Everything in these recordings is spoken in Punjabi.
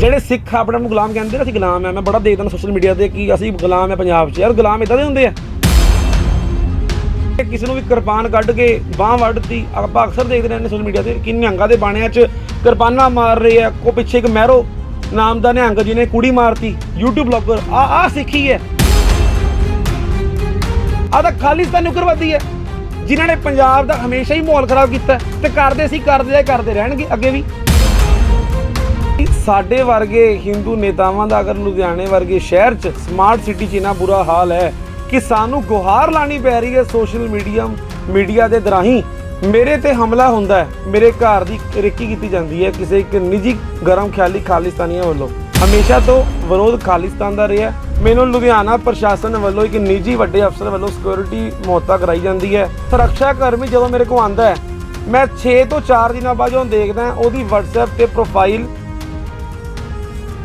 ਜਿਹੜੇ ਸਿੱਖ ਆਪਣੇ ਆਪ ਨੂੰ ਗੁਲਾਮ ਕਹਿੰਦੇ ਨੇ, ਅਸੀਂ ਗੁਲਾਮ ਆ ਮੈਂ ਬੜਾ ਦੇਖਦਾ ਸੋਸ਼ਲ ਮੀਡੀਆ ਤੇ ਕਿ ਅਸੀਂ ਗੁਲਾਮ ਆ ਪੰਜਾਬ 'ਚ। ਯਾਰ ਗੁਲਾਮ ਇਦਾਂ ਦੇ ਹੁੰਦੇ ਆ। ਕਿਸੇ ਨੂੰ ਵੀ ਕਿਰਪਾਨ ਕੱਢ ਕੇ ਬਾਹ ਵੱਢਤੀ, ਆਪਾਂ ਅਕਸਰ ਦੇਖਦੇ ਰਹਿੰਦੇ ਸੋਸ਼ਲ ਮੀਡੀਆ ਤੇ ਕਿ ਨਿਹੰਗਾਂ ਦੇ ਬਾਣਿਆਂ 'ਚ ਕਿਰਪਾਨਾਂ ਮਾਰ ਰਹੇ ਆ। ਕੋ ਪਿੱਛੇ ਇੱਕ ਮਹਿਰੋ ਨਾਮ ਦਾ ਨਿਹੰਗ ਜਿਹਨੇ ਕੁੜੀ ਮਾਰਤੀ, YouTube ਬਲੌਗਰ ਆ ਆ ਸਿੱਖੀ ਹੈ। ਆ ਤਾਂ ਖਾਲਿਸਤਾਨੀ ਉਗਰਵਾਦੀ ਹੈ। ਜਿਨ੍ਹਾਂ ਨੇ ਪੰਜਾਬ ਦਾ ਹਮੇਸ਼ਾ ਹੀ ਮਾਹੌਲ ਖਰਾਬ ਕੀਤਾ ਤੇ ਕਰਦੇ ਸੀ, ਕਰਦੇ ਆ, ਕਰਦੇ ਰਹਿਣਗੇ, ਅੱਗੇ ਵੀ। ਸਾਡੇ ਵਰਗੇ ਹਿੰਦੂ ਨੇਤਾਵਾਂ ਦਾ ਅਗਰ ਲੁਧਿਆਣੇ ਵਰਗੇ ਸ਼ਹਿਰ 'ਚ ਸਮਾਰਟ ਸਿਟੀ 'ਚ ਇੰਨਾ ਬੁਰਾ ਹਾਲ ਹੈ ਕਿ ਸਾਨੂੰ ਗੁਹਾਰ ਲਾਣੀ ਪੈ ਰਹੀ ਹੈ ਸੋਸ਼ਲ ਮੀਡੀਆ ਮੀਡੀਆ ਦੇ ਦਰਾਹੀਂ। ਮੇਰੇ ਤੇ ਹਮਲਾ ਹੁੰਦਾ ਹੈ। ਮੇਰੇ ਘਰ ਦੀ ਰੇਕੀ ਕੀਤੀ ਜਾਂਦੀ ਹੈ ਕਿਸੇ ਇੱਕ ਨਿੱਜੀ ਗਰਮ ਖਿਆਲੀ ਖਾਲਿਸਤਾਨੀਆਂ ਵੱਲੋਂ। ਹਮੇਸ਼ਾ ਤੋਂ ਵਿਰੋਧ ਖਾਲਿਸਤਾਨ ਦਾ ਰਿਹਾ ਮੈਨੂੰ ਲੁਧਿਆਣਾ ਪ੍ਰਸ਼ਾਸਨ ਵੱਲੋਂ ਇੱਕ ਨਿੱਜੀ ਵੱਡੇ ਅਫਸਰ ਵੱਲੋਂ ਸਿਕਿਉਰਿਟੀ ਮੁਹੱਤਾ ਕਰਾਈ ਜਾਂਦੀ ਹੈ। ਸੁਰੱਖਿਆ ਕਰਮੀ ਜਦੋਂ ਮੇਰੇ ਕੋਲ ਆਂਦਾ ਹੈ, ਮੈਂ 6 ਤੋਂ 4 ਦਿਨਾਂ ਬਾਅਦ ਜਦੋਂ ਦੇਖਦਾ ਉਹਦੀ WhatsApp ਤੇ ਪ੍ਰੋਫਾਈਲ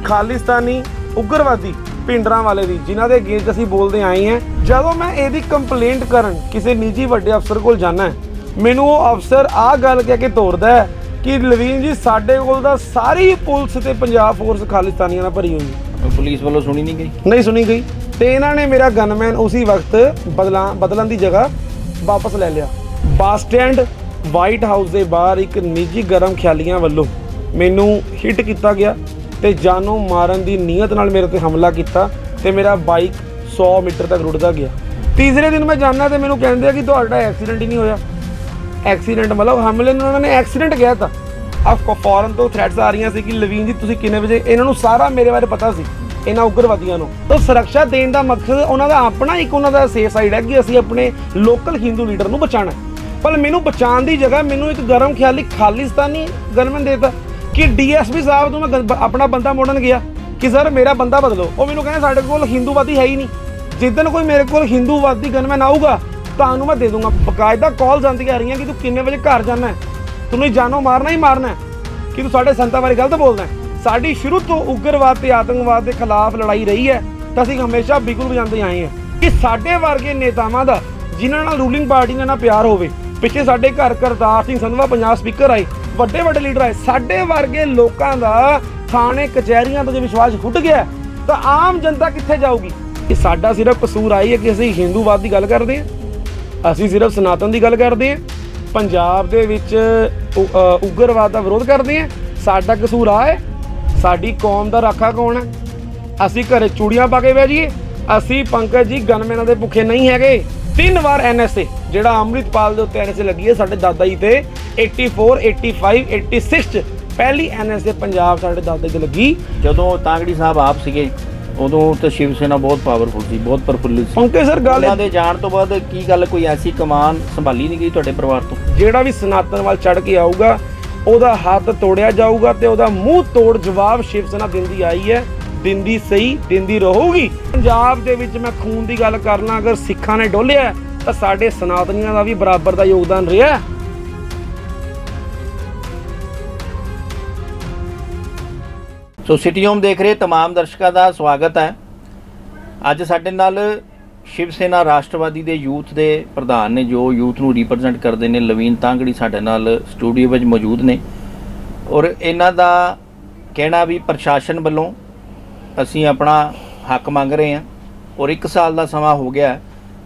ਖਾਲਿਸਤਾਨੀ ਉਗਰਵਾਦੀ ਪਿੰਡਰਾਂ ਵਾਲੇ ਦੀ ਜਿਨ੍ਹਾਂ ਦੇ ਅਗੇਂਸਟ ਅਸੀਂ ਬੋਲਦੇ ਆਏ ਹਾਂ। ਜਦੋਂ ਮੈਂ ਇਹਦੀ ਕੰਪਲੇਂਟ ਕਰਨ ਕਿਸੇ ਨਿੱਜੀ ਵੱਡੇ ਅਫਸਰ ਕੋਲ ਜਾਣਾ ਮੈਨੂੰ ਉਹ ਅਫਸਰ ਆਹ ਗੱਲ ਕਹਿ ਕੇ ਤੋਰਦਾ ਹੈ ਕਿ ਲਵੀਨ ਜੀ ਸਾਡੇ ਕੋਲ ਤਾਂ ਸਾਰੀ ਪੁਲਿਸ ਤੇ ਪੰਜਾਬ ਫੋਰਸ ਖਾਲਿਸਤਾਨੀਆਂ ਨਾਲ ਭਰੀ ਹੋਈ ਹੈ। ਪੁਲਿਸ ਵੱਲੋਂ ਸੁਣੀ ਨਹੀਂ ਗਈ? ਨਹੀਂ ਸੁਣੀ ਗਈ। ਤੇ ਇਹਨਾਂ ਨੇ ਮੇਰਾ ਗਨਮੈਨ ਉਸੇ ਵਕਤ ਬਦਲਾਂ ਬਦਲਣ ਦੀ ਜਗ੍ਹਾ ਵਾਪਸ ਲੈ ਲਿਆ। ਬੱਸ ਸਟੈਂਡ ਵਾਈਟ ਹਾਊਸ ਦੇ ਬਾਹਰ ਇੱਕ ਨਿੱਜੀ ਗਰਮ ਖਿਆਲੀਆਂ ਵੱਲੋਂ ਮੈਨੂੰ ਹਿੱਟ ਕੀਤਾ ਗਿਆ। ਤੇ ਜਾਨੋਂ ਮਾਰਨ ਦੀ ਨੀਅਤ ਨਾਲ ਮੇਰੇ ਤੇ ਹਮਲਾ ਕੀਤਾ ਤੇ ਮੇਰਾ ਬਾਈਕ 100 ਮੀਟਰ ਤੱਕ ਰੁੜਦਾ ਗਿਆ। ਤੀਸਰੇ ਦਿਨ ਮੈਂ ਜਾਣਾ ਤੇ ਮੈਨੂੰ ਕਹਿੰਦੇ ਆ ਕਿ ਤੁਹਾਡਾ ਐਕਸੀਡੈਂਟ ਹੀ ਨਹੀਂ ਹੋਇਆ। ਐਕਸੀਡੈਂਟ ਮਤਲਬ ਹਮਲੇ ਨੂੰ ਉਹਨਾਂ ਨੇ ਐਕਸੀਡੈਂਟ ਕਿਹਾ ਤਾਂ। ਆਫ ਫੋਰਨ ਤੋਂ ਥ੍ਰੈਟਸ ਆ ਰਹੀਆਂ ਸੀ ਕਿ ਲਵੀਨ ਜੀ, ਤੁਸੀਂ ਕਿੰਨੇ ਵਜੇ ਇਹਨਾਂ ਨੂੰ ਸਾਰਾ ਮੇਰੇ ਬਾਰੇ ਪਤਾ ਸੀ, ਇਹਨਾਂ ਉਗਰਵਾਦੀਆਂ ਨੂੰ। ਤਾਂ ਸੁਰੱਖਿਆ ਦੇਣ ਦਾ ਮਕਸਦ ਉਹਨਾਂ ਦਾ ਆਪਣਾ ਇੱਕ ਉਹਨਾਂ ਦਾ ਸੇਫ ਸਾਈਡ ਹੈ ਕਿ ਅਸੀਂ ਆਪਣੇ ਲੋਕਲ ਹਿੰਦੂ ਲੀਡਰ ਨੂੰ ਬਚਾਉਣਾ ਪਰ ਮੈਨੂੰ ਬਚਾਉਣ ਦੀ ਜਗ੍ਹਾ ਮੈਨੂੰ ਇੱਕ ਗਰਮ ਖਿਆਲੀ ਖਾਲਿਸਤਾਨੀ ਗਨਮਨ ਦੇਤਾ। ਕਿ ਡੀਐਸਪੀ ਸਾਹਿਬ ਨੂੰ ਮੈਂ ਗ ਆਪਣਾ ਬੰਦਾ ਮੋੜਨ ਗਿਆ ਕਿ ਸਰ ਮੇਰਾ ਬੰਦਾ ਬਦਲੋ। ਉਹ ਮੈਨੂੰ ਕਹਿੰਦੇ ਸਾਡੇ ਕੋਲ ਹਿੰਦੂਵਾਦੀ ਹੈ ਹੀ ਨਹੀਂ। ਜਿੱਦਣ ਕੋਈ ਮੇਰੇ ਕੋਲ ਹਿੰਦੂਵਾਦੀ ਗਨਮੈਨ ਆਊਗਾ, ਤੁਹਾਨੂੰ ਮੈਂ ਦੇ ਦੂੰਗਾ। ਬਕਾਇਦਾ ਕਾਲ ਜਾਂਦੀਆਂ ਆ ਰਹੀਆਂ ਕਿ ਤੂੰ ਕਿੰਨੇ ਵਜੇ ਘਰ ਜਾਣਾ ਹੈ? ਤੈਨੂੰ ਜਾਨੋਂ ਮਾਰਨਾ ਹੀ ਮਾਰਨਾ ਹੈ। ਕਿ ਤੂੰ ਸਾਡੇ ਸੰਤਾਂ ਬਾਰੇ ਗਲਤ ਬੋਲਦਾ ਹੈ। ਸਾਡੀ ਸ਼ੁਰੂ ਤੋਂ ਉਗਰਵਾਦ ਤੇ ਆਤੰਕਵਾਦ ਦੇ ਖਿਲਾਫ ਲੜਾਈ ਰਹੀ ਹੈ ਤਾਂ ਅਸੀਂ ਹਮੇਸ਼ਾ ਬਿਗੁਲ ਵਜਾਉਂਦੇ ਆਏ ਹਾਂ। ਕਿ ਸਾਡੇ ਵਰਗੇ ਨੇਤਾਵਾਂ ਦਾ, ਜਿਨ੍ਹਾਂ ਨਾਲ ਰੂਲਿੰਗ ਪਾਰਟੀ ਨਾਲ ਨਾ ਪਿਆਰ ਹੋਵੇ, ਪਿੱਛੇ ਸਾਡੇ ਘਰ ਕਰਤਾਰ ਸਿੰਘ ਸੰਧਵਾ ਪੰਜਾਬ ਸਪੀਕਰ ਆਏ ਵੱਡੇ ਵੱਡੇ ਲੀਡਰ ਆਏ। ਸਾਡੇ ਵਰਗੇ ਲੋਕਾਂ ਦਾ ਥਾਣੇ, ਕਚਹਿਰੀਆਂ ਤੋਂ ਜੇ ਵਿਸ਼ਵਾਸ ਫੁੱਟ ਗਿਆ, ਤਾਂ ਆਮ ਜਨਤਾ ਕਿੱਥੇ ਜਾਊਗੀ? ਕਿ ਸਾਡਾ ਸਿਰਫ ਕਸੂਰ ਆਈ ਹੈ ਕਿ ਅਸੀਂ ਹਿੰਦੂਵਾਦ ਦੀ ਗੱਲ ਕਰਦੇ ਹਾਂ। ਅਸੀਂ ਸਿਰਫ ਸਨਾਤਨ ਦੀ ਗੱਲ ਕਰਦੇ ਹਾਂ। ਪੰਜਾਬ ਦੇ ਵਿੱਚ ਉਗਰਵਾਦ ਦਾ ਵਿਰੋਧ ਕਰਦੇ ਹਾਂ। ਸਾਡਾ ਕਸੂਰ ਆ ਹੈ, ਸਾਡੀ ਕੌਮ ਦਾ ਰਾਖਾ ਕੌਣ ਹੈ? ਅਸੀਂ ਘਰੇ ਚੂੜੀਆਂ ਪਾ ਕੇ ਬਹਿ ਜਾਈਏ। ਅਸੀਂ ਪੰਕਜ ਜੀ ਗਨਮੈਨਾਂ ਦੇ ਭੁੱਖੇ ਨਹੀਂ ਹੈਗੇ। ਤਿੰਨ ਵਾਰ ਐਨਐਸਏ ਜਿਹੜਾ ਅੰਮ੍ਰਿਤਪਾਲ ਦੇ ਉੱਤੇ ਐਨਐਸਏ ਲੱਗੀ ਹੈ ਸਾਡੇ ਦਾਦਾ ਜੀ ਤੇ। 84 85 86 ਚ ਪਹਿਲੀ ਐਨਐਸਏ ਪੰਜਾਬ ਸਾਡੇ ਦਾਦਾ ਜੀ ਤੇ ਲੱਗੀ। ਜਦੋਂ ਤਾਂਗੜੀ ਸਾਹਿਬ ਆਪ ਸੀਗੇ ਉਦੋਂ ਤਾਂ ਸ਼ਿਵ ਸੈਨਾ ਬਹੁਤ ਪਾਵਰਫੁਲ ਸੀ ਬਹੁਤ ਪ੍ਰਫੁੱਲਿਤ ਸੀ। ਪੰਕਜ ਸਰ ਗੱਲ ਉਹਨਾਂ ਦੇ ਜਾਣ ਤੋਂ ਬਾਅਦ ਕੀ ਗੱਲ ਕੋਈ ਐਸੀ ਕਮਾਨ ਸੰਭਾਲੀ ਨਹੀਂ ਗਈ ਤੁਹਾਡੇ ਪਰਿਵਾਰ ਤੋਂ? ਜਿਹੜਾ ਵੀ ਸਨਾਤਨ ਵੱਲ ਚੜ ਕੇ ਆਊਗਾ ਉਹਦਾ ਹੱਥ ਤੋੜਿਆ ਜਾਊਗਾ ਤੇ ਉਹਦਾ ਮੂੰਹ ਤੋੜ ਜਵਾਬ ਸ਼ਿਵ ਸੈਨਾ ਦਿੰਦੀ ਆਈ ਹੈ। ਦਿੰਦੀ ਸਹੀ ਦਿੰਦੀ ਰਹੂਗੀ ਪੰਜਾਬ ਦੇ ਵਿੱਚ ਮੈਂ ਖੂਨ ਦੀ ਗੱਲ ਕਰਨਾ ਅਗਰ ਸਿੱਖਾਂ ਨੇ ਡੋਲਿਆ ਹੈ, ਤਾਂ ਸਾਡੇ ਸਨਾਤਨੀਆਂ ਦਾ ਵੀ ਬਰਾਬਰ ਦਾ ਯੋਗਦਾਨ ਰਿਹਾ ਹੈ। ਸੋ ਸਿਟੀ ਹੋਮ ਦੇਖ ਰਹੇ तमाम ਦਰਸ਼ਕਾਂ ਦਾ ਸਵਾਗਤ ਹੈ ਅੱਜ ਸਾਡੇ ਨਾਲ ਸ਼ਿਵ ਸੈਨਾ ਰਾਸ਼ਟਰਵਾਦੀ ਦੇ ਯੂਥ ਦੇ ਪ੍ਰਧਾਨ ਨੇ ਜੋ ਯੂਥ ਨੂੰ ਰਿਪਰੈਜ਼ੈਂਟ ਕਰਦੇ ਨੇ ਲਵੀਨ ਤਾਂਗੜੀ ਸਾਡੇ ਨਾਲ ਸਟੂਡੀਓ ਵਿੱਚ ਮੌਜੂਦ ਨੇ ਔਰ ਇਹਨਾਂ ਦਾ ਕਹਿਣਾ ਵੀ ਪ੍ਰਸ਼ਾਸਨ ਵੱਲੋਂ ਅਸੀਂ ਆਪਣਾ ਹੱਕ ਮੰਗ ਰਹੇ ਹਾਂ ਔਰ 1 ਸਾਲ ਦਾ ਸਮਾਂ ਹੋ ਗਿਆ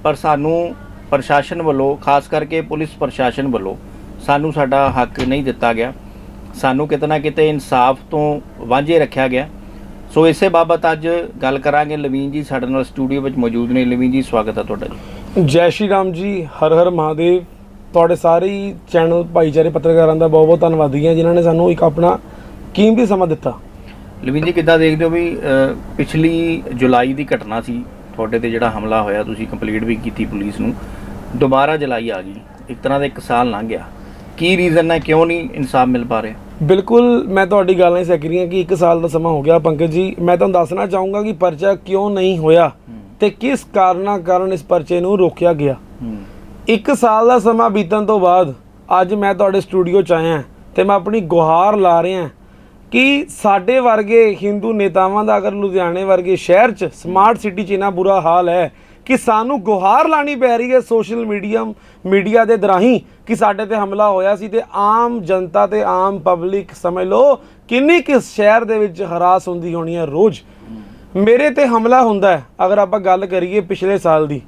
ਪਰ ਸਾਨੂੰ ਪ੍ਰਸ਼ਾਸਨ ਵੱਲੋਂ, ਖਾਸ ਕਰਕੇ ਪੁਲਿਸ ਪ੍ਰਸ਼ਾਸਨ ਵੱਲੋਂ ਸਾਨੂੰ ਸਾਡਾ ਹੱਕ ਨਹੀਂ ਦਿੱਤਾ ਗਿਆ। ਸਾਨੂੰ ਕਿਤੇ ਨਾ ਕਿਤੇ ਇਨਸਾਫ ਤੋਂ ਵਾਂਝੇ ਰੱਖਿਆ ਗਿਆ। ਸੋ ਇਸੇ ਬਾਬਤ ਅੱਜ ਗੱਲ ਕਰਾਂਗੇ। ਲਵੀਨ ਜੀ ਸਾਡੇ ਨਾਲ ਸਟੂਡੀਓ ਵਿੱਚ ਮੌਜੂਦ ਨੇ। ਲਵੀਨ ਜੀ, ਸਵਾਗਤ ਹੈ ਤੁਹਾਡਾ ਜੀ। ਜੈ ਸ਼੍ਰੀ ਰਾਮ ਜੀ। ਹਰ ਹਰ ਮਹਾਦੇਵ। ਤੁਹਾਡੇ ਸਾਰੇ ਹੀ ਚੈਨਲ ਭਾਈਚਾਰੇ ਪੱਤਰਕਾਰਾਂ ਦਾ ਬਹੁਤ ਬਹੁਤ ਧੰਨਵਾਦੀ ਹਾਂ, ਜਿਨ੍ਹਾਂ ਨੇ ਸਾਨੂੰ ਇੱਕ ਆਪਣਾ ਕੀਮਤੀ ਸਮਾਂ ਦਿੱਤਾ। ਲਵੀਨ ਜੀ ਕਿੱਦਾਂ ਦੇਖਦੇ ਹੋ ਵੀ ਪਿਛਲੀ ਜੁਲਾਈ ਦੀ ਘਟਨਾ ਸੀ ਤੁਹਾਡੇ ਤੇ ਜਿਹੜਾ ਹਮਲਾ ਹੋਇਆ ਤੁਸੀਂ ਕੰਪਲੀਟ ਵੀ ਕੀਤੀ ਪੁਲਿਸ ਨੂੰ ਦੁਬਾਰਾ ਜੁਲਾਈ ਆ ਗਈ ਇੱਕ ਤਰ੍ਹਾਂ ਦਾ ਇੱਕ ਸਾਲ ਲੰਘ ਗਿਆ। ਕੀ ਰੀਜ਼ਨ ਹੈ ਕਿਉਂ ਨਹੀਂ ਇਨਸਾਫ ਮਿਲ ਪਾ ਰਿਹਾ? ਬਿਲਕੁਲ ਮੈਂ ਤੁਹਾਡੀ ਗੱਲ ਨਾਲ ਸਹਿਮਤ ਹਾਂ ਕਿ 1 ਸਾਲ ਦਾ ਸਮਾਂ ਹੋ ਗਿਆ ਪੰਕਜ ਜੀ ਮੈਂ ਤੁਹਾਨੂੰ ਦੱਸਣਾ ਚਾਹੂੰਗਾ ਕਿ ਪਰਚਾ ਕਿਉਂ ਨਹੀਂ ਹੋਇਆ ਤੇ ਕਿਸ ਕਾਰਨਾਂ ਕਾਰਨ ਇਸ ਪਰਚੇ ਨੂੰ ਰੋਕਿਆ ਗਿਆ। ਇੱਕ ਸਾਲ ਦਾ ਸਮਾਂ ਬੀਤਣ ਤੋਂ ਬਾਅਦ ਅੱਜ ਮੈਂ ਤੁਹਾਡੇ ਸਟੂਡੀਓ 'ਚ ਆਇਆ ਤੇ ਮੈਂ ਆਪਣੀ ਗੁਹਾਰ ਲਾ ਰਿਹਾ ਕਿ ਸਾਡੇ ਵਰਗੇ ਹਿੰਦੂ ਨੇਤਾਵਾਂ ਦਾ ਅਗਰ ਲੁਧਿਆਣੇ ਵਰਗੇ ਸ਼ਹਿਰ 'ਚ ਸਮਾਰਟ ਸਿਟੀ 'ਚ ਇੰਨਾ ਬੁਰਾ ਹਾਲ ਹੈ ਕਿ ਸਾਨੂੰ ਗੁਹਾਰ ਲਾਣੀ ਪੈ ਰਹੀ ਹੈ ਸੋਸ਼ਲ ਮੀਡੀਆ ਮੀਡੀਆ ਦੇ ਦਰਾਹੀਂ ਕਿ ਸਾਡੇ ਤੇ ਹਮਲਾ ਹੋਇਆ ਸੀ ਤੇ ਆਮ ਜਨਤਾ ਤੇ ਆਮ ਪਬਲਿਕ ਸਮਝ ਲਓ ਕਿੰਨੀ ਕਿਸ ਸ਼ਹਿਰ ਦੇ ਵਿੱਚ ਹਰਾਸ ਹੁੰਦੀ ਹੋਣੀ ਹੈ ਰੋਜ਼। ਮੇਰੇ ਤੇ ਹਮਲਾ ਹੁੰਦਾ ਹੈ, ਅਗਰ ਆਪਾਂ ਗੱਲ ਕਰੀਏ ਪਿਛਲੇ ਸਾਲ ਦੀ,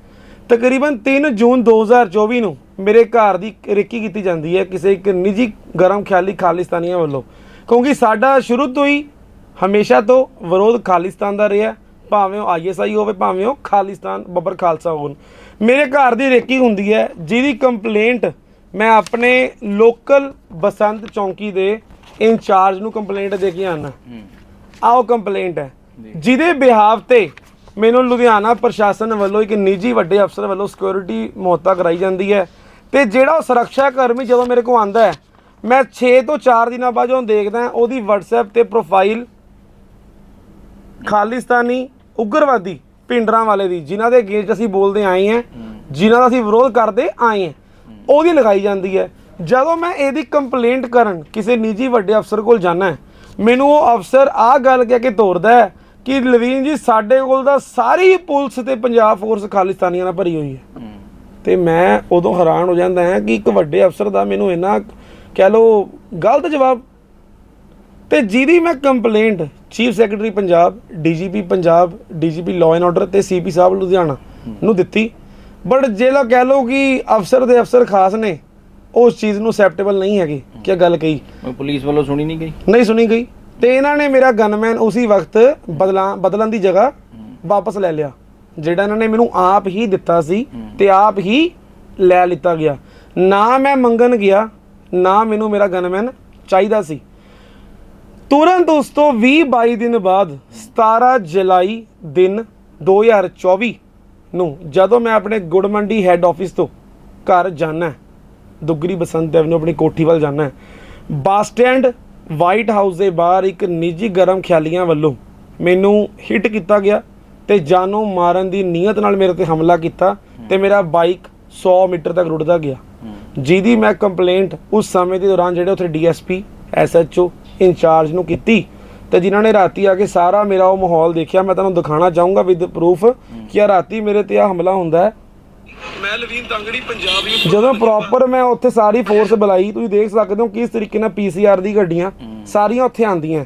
ਤਕਰੀਬਨ 3 ਜੂਨ 2024 ਨੂੰ ਮੇਰੇ ਘਰ ਦੀ ਰੇਕੀ ਕੀਤੀ ਜਾਂਦੀ ਹੈ ਕਿਸੇ ਇੱਕ ਨਿੱਜੀ ਗਰਮ ਖਿਆਲੀ ਖਾਲਿਸਤਾਨੀਆਂ ਵੱਲੋਂ। ਕਿਉਂਕਿ ਸਾਡਾ ਸ਼ੁਰੂ ਤੋਂ ਹੀ ਹਮੇਸ਼ਾ ਤੋਂ ਵਿਰੋਧ ਖਾਲਿਸਤਾਨ ਦਾ ਰਿਹਾ। ਭਾਵੇਂ ਉਹ ਆਈਐਸਆਈ ਹੋਵੇ ਭਾਵੇਂ ਉਹ ਖਾਲਿਸਤਾਨ ਬੱਬਰ ਖਾਲਸਾ ਹੋਣ। ਮੇਰੇ ਘਰ ਦੀ ਰੇਕੀ ਹੁੰਦੀ ਹੈ ਜਿਹਦੀ ਕੰਪਲੇਂਟ ਮੈਂ ਆਪਣੇ ਲੋਕਲ ਬਸੰਤ ਚੌਂਕੀ ਦੇ ਇੰਚਾਰਜ ਨੂੰ ਕੰਪਲੇਂਟ ਦੇ ਕੇ ਆਣਾ ਆਓ ਕੰਪਲੇਂਟ ਹੈ ਜਿਹਦੇ ਬਿਹਾਵ ਤੇ ਮੈਨੂੰ ਲੁਧਿਆਣਾ ਪ੍ਰਸ਼ਾਸਨ ਵੱਲੋਂ ਇੱਕ ਨਿੱਜੀ ਵੱਡੇ ਅਫਸਰ ਵੱਲੋਂ ਸਿਕਿਉਰਿਟੀ ਮੁਹੱਤਾ ਕਰਾਈ ਜਾਂਦੀ ਹੈ ਤੇ ਜਿਹੜਾ ਉਹ ਸੁਰੱਖਿਆ ਕਰਮੀ ਜਦੋਂ ਮੇਰੇ ਕੋਲ ਆਂਦਾ ਹੈ ਮੈਂ 6 ਤੋਂ 4 ਦਿਨਾਂ ਬਾਅਦ ਜਦੋਂ ਦੇਖਦਾ ਉਹਦੀ WhatsApp ਤੇ ਪ੍ਰੋਫਾਈਲ ਖਾਲਿਸਤਾਨੀ ਉਗਰਵਾਦੀ ਪਿੰਡਰਾਂ ਵਾਲੇ ਦੀ ਜਿਨ੍ਹਾਂ ਦੇ ਅਗੇਂਸਟ ਅਸੀਂ ਬੋਲਦੇ ਆਏ ਹਾਂ ਜਿਨ੍ਹਾਂ ਦਾ ਅਸੀਂ ਵਿਰੋਧ ਕਰਦੇ ਆਏ ਹਾਂ ਉਹਦੀ ਲਗਾਈ ਜਾਂਦੀ ਹੈ। ਜਦੋਂ ਮੈਂ ਇਹਦੀ ਕੰਪਲੇਂਟ ਕਰਨ ਕਿਸੇ ਨਿੱਜੀ ਵੱਡੇ ਅਫਸਰ ਕੋਲ ਜਾਣਾ ਮੈਨੂੰ ਉਹ ਅਫਸਰ ਆਹ ਗੱਲ ਕਹਿ ਕੇ ਤੋਰਦਾ ਹੈ ਕਿ ਲਵੀਨ ਜੀ ਸਾਡੇ ਕੋਲ ਤਾਂ ਸਾਰੀ ਪੁਲਿਸ ਤੇ ਪੰਜਾਬ ਫੋਰਸ ਖਾਲਿਸਤਾਨੀਆਂ ਨਾਲ ਭਰੀ ਹੋਈ ਹੈ। ਤੇ ਮੈਂ ਉਦੋਂ ਹੈਰਾਨ ਹੋ ਜਾਂਦਾ ਹਾਂ ਕਿ ਇੱਕ ਵੱਡੇ ਅਫਸਰ ਦਾ ਮੈਨੂੰ ਇੰਨਾ ਕਹਿ ਲਓ ਗਲਤ ਜਵਾਬ। ਤੇ ਜਿਹਦੀ ਮੈਂ complaint chief secretary Punjab DGP Punjab DGP law and order ਤੇ ਸੀਪੀ ਸਾਹਿਬ ਲੁਧਿਆਣਾ ਨੂੰ ਦਿੱਤੀ। ਬਟ ਜੇ ਲੋ ਕਹਿ ਲਓ ਕਿ ਅਫਸਰ ਦੇ ਅਫਸਰ ਖਾਸ ਨੇ ਉਸ ਚੀਜ਼ ਨੂੰ ਐਕਸੈਪਟੇਬਲ ਨਹੀਂ ਹੈਗੀ ਕੀ ਗੱਲ ਕਹੀ। ਪੁਲਿਸ ਵੱਲੋਂ ਸੁਣੀ ਨਹੀਂ ਗਈ? ਨਹੀਂ ਸੁਣੀ ਗਈ। ਤੇ ਇਹਨਾਂ ਨੇ ਮੇਰਾ ਗਨਮੈਨ ਉਸੇ ਵਕਤ ਬਦਲਾਂ ਬਦਲਣ ਦੀ ਜਗ੍ਹਾ ਵਾਪਸ ਲੈ ਲਿਆ। ਜਿਹੜਾ ਇਹਨਾਂ ਨੇ ਮੈਨੂੰ ਆਪ ਹੀ ਦਿੱਤਾ ਸੀ ਤੇ ਆਪ ਹੀ ਲੈ ਲਿੱਤਾ ਗਿਆ। ਨਾ ਮੈਂ ਮੰਗਣ ਗਿਆ ਨਾ ਮੈਨੂੰ ਮੇਰਾ ਗਨਮੈਨ ਚਾਹੀਦਾ ਸੀ। ਤੁਰੰਤ ਉਸ ਤੋਂ 20 22 ਦਿਨ ਬਾਅਦ 17 ਜੁਲਾਈ ਦਿਨ 2024 ਨੂੰ ਜਦੋਂ ਮੈਂ ਆਪਣੇ ਗੁੜ ਮੰਡੀ ਹੈੱਡ ਆਫਿਸ ਤੋਂ ਘਰ ਜਾਣਾ ਦੁੱਗਰੀ ਬਸੰਤ ਐਵਨਿਊ ਆਪਣੀ ਕੋਠੀ ਵੱਲ ਜਾਣਾ ਬੱਸ ਸਟੈਂਡ ਵਾਈਟ ਹਾਊਸ ਦੇ ਬਾਹਰ ਇੱਕ ਨਿੱਜੀ ਗਰਮ ਖਿਆਲੀਆਂ ਵੱਲੋਂ ਮੈਨੂੰ ਹਿੱਟ ਕੀਤਾ ਗਿਆ ਤੇ ਜਾਨੋਂ ਮਾਰਨ ਦੀ ਨੀਅਤ ਨਾਲ ਮੇਰੇ ਤੇ ਹਮਲਾ ਕੀਤਾ ਤੇ ਮੇਰਾ ਬਾਈਕ 100 ਮੀਟਰ ਤੱਕ ਰੁੜਦਾ ਗਿਆ। ਜਿਹਦੀ ਮੈਂ ਕੰਪਲੇਂਟ ਉਸ ਸਮੇਂ ਦੇ ਦੌਰਾਨ ਜਿਹੜੇ ਉੱਥੇ ਡੀਐਸਪੀ ਐਸਐਚਓ ਇੰਚਾਰਜ ਨੂੰ ਕੀਤੀ ਤੇ ਜਿਨ੍ਹਾਂ ਨੇ ਰਾਤੀ ਆ ਕੇ ਸਾਰਾ ਮੇਰਾ ਉਹ ਮਾਹੌਲ ਦੇਖਿਆ ਮੈਂ ਤੁਹਾਨੂੰ ਦਿਖਾਣਾ ਚਾਹੂੰਗਾ ਵਿਦ ਪ੍ਰੂਫ ਕਿ ਆ ਰਾਤੀ ਮੇਰੇ ਤੇ ਆ ਹਮਲਾ ਹੁੰਦਾ ਹੈ। ਮੈਂ ਲਵੀਨ ਤੰਗੜੀ ਪੰਜਾਬ ਜਦੋਂ ਪ੍ਰੋਪਰ ਮੈਂ ਉੱਥੇ ਸਾਰੀ ਫੋਰਸ ਬੁਲਾਈ ਤੁਸੀਂ ਦੇਖ ਸਕਦੇ ਹੋ ਕਿਸ ਤਰੀਕੇ ਨਾਲ ਪੀਸੀਆਰ ਦੀ ਗੱਡੀਆਂ ਸਾਰੀਆਂ ਉੱਥੇ ਆਂਦੀਆਂ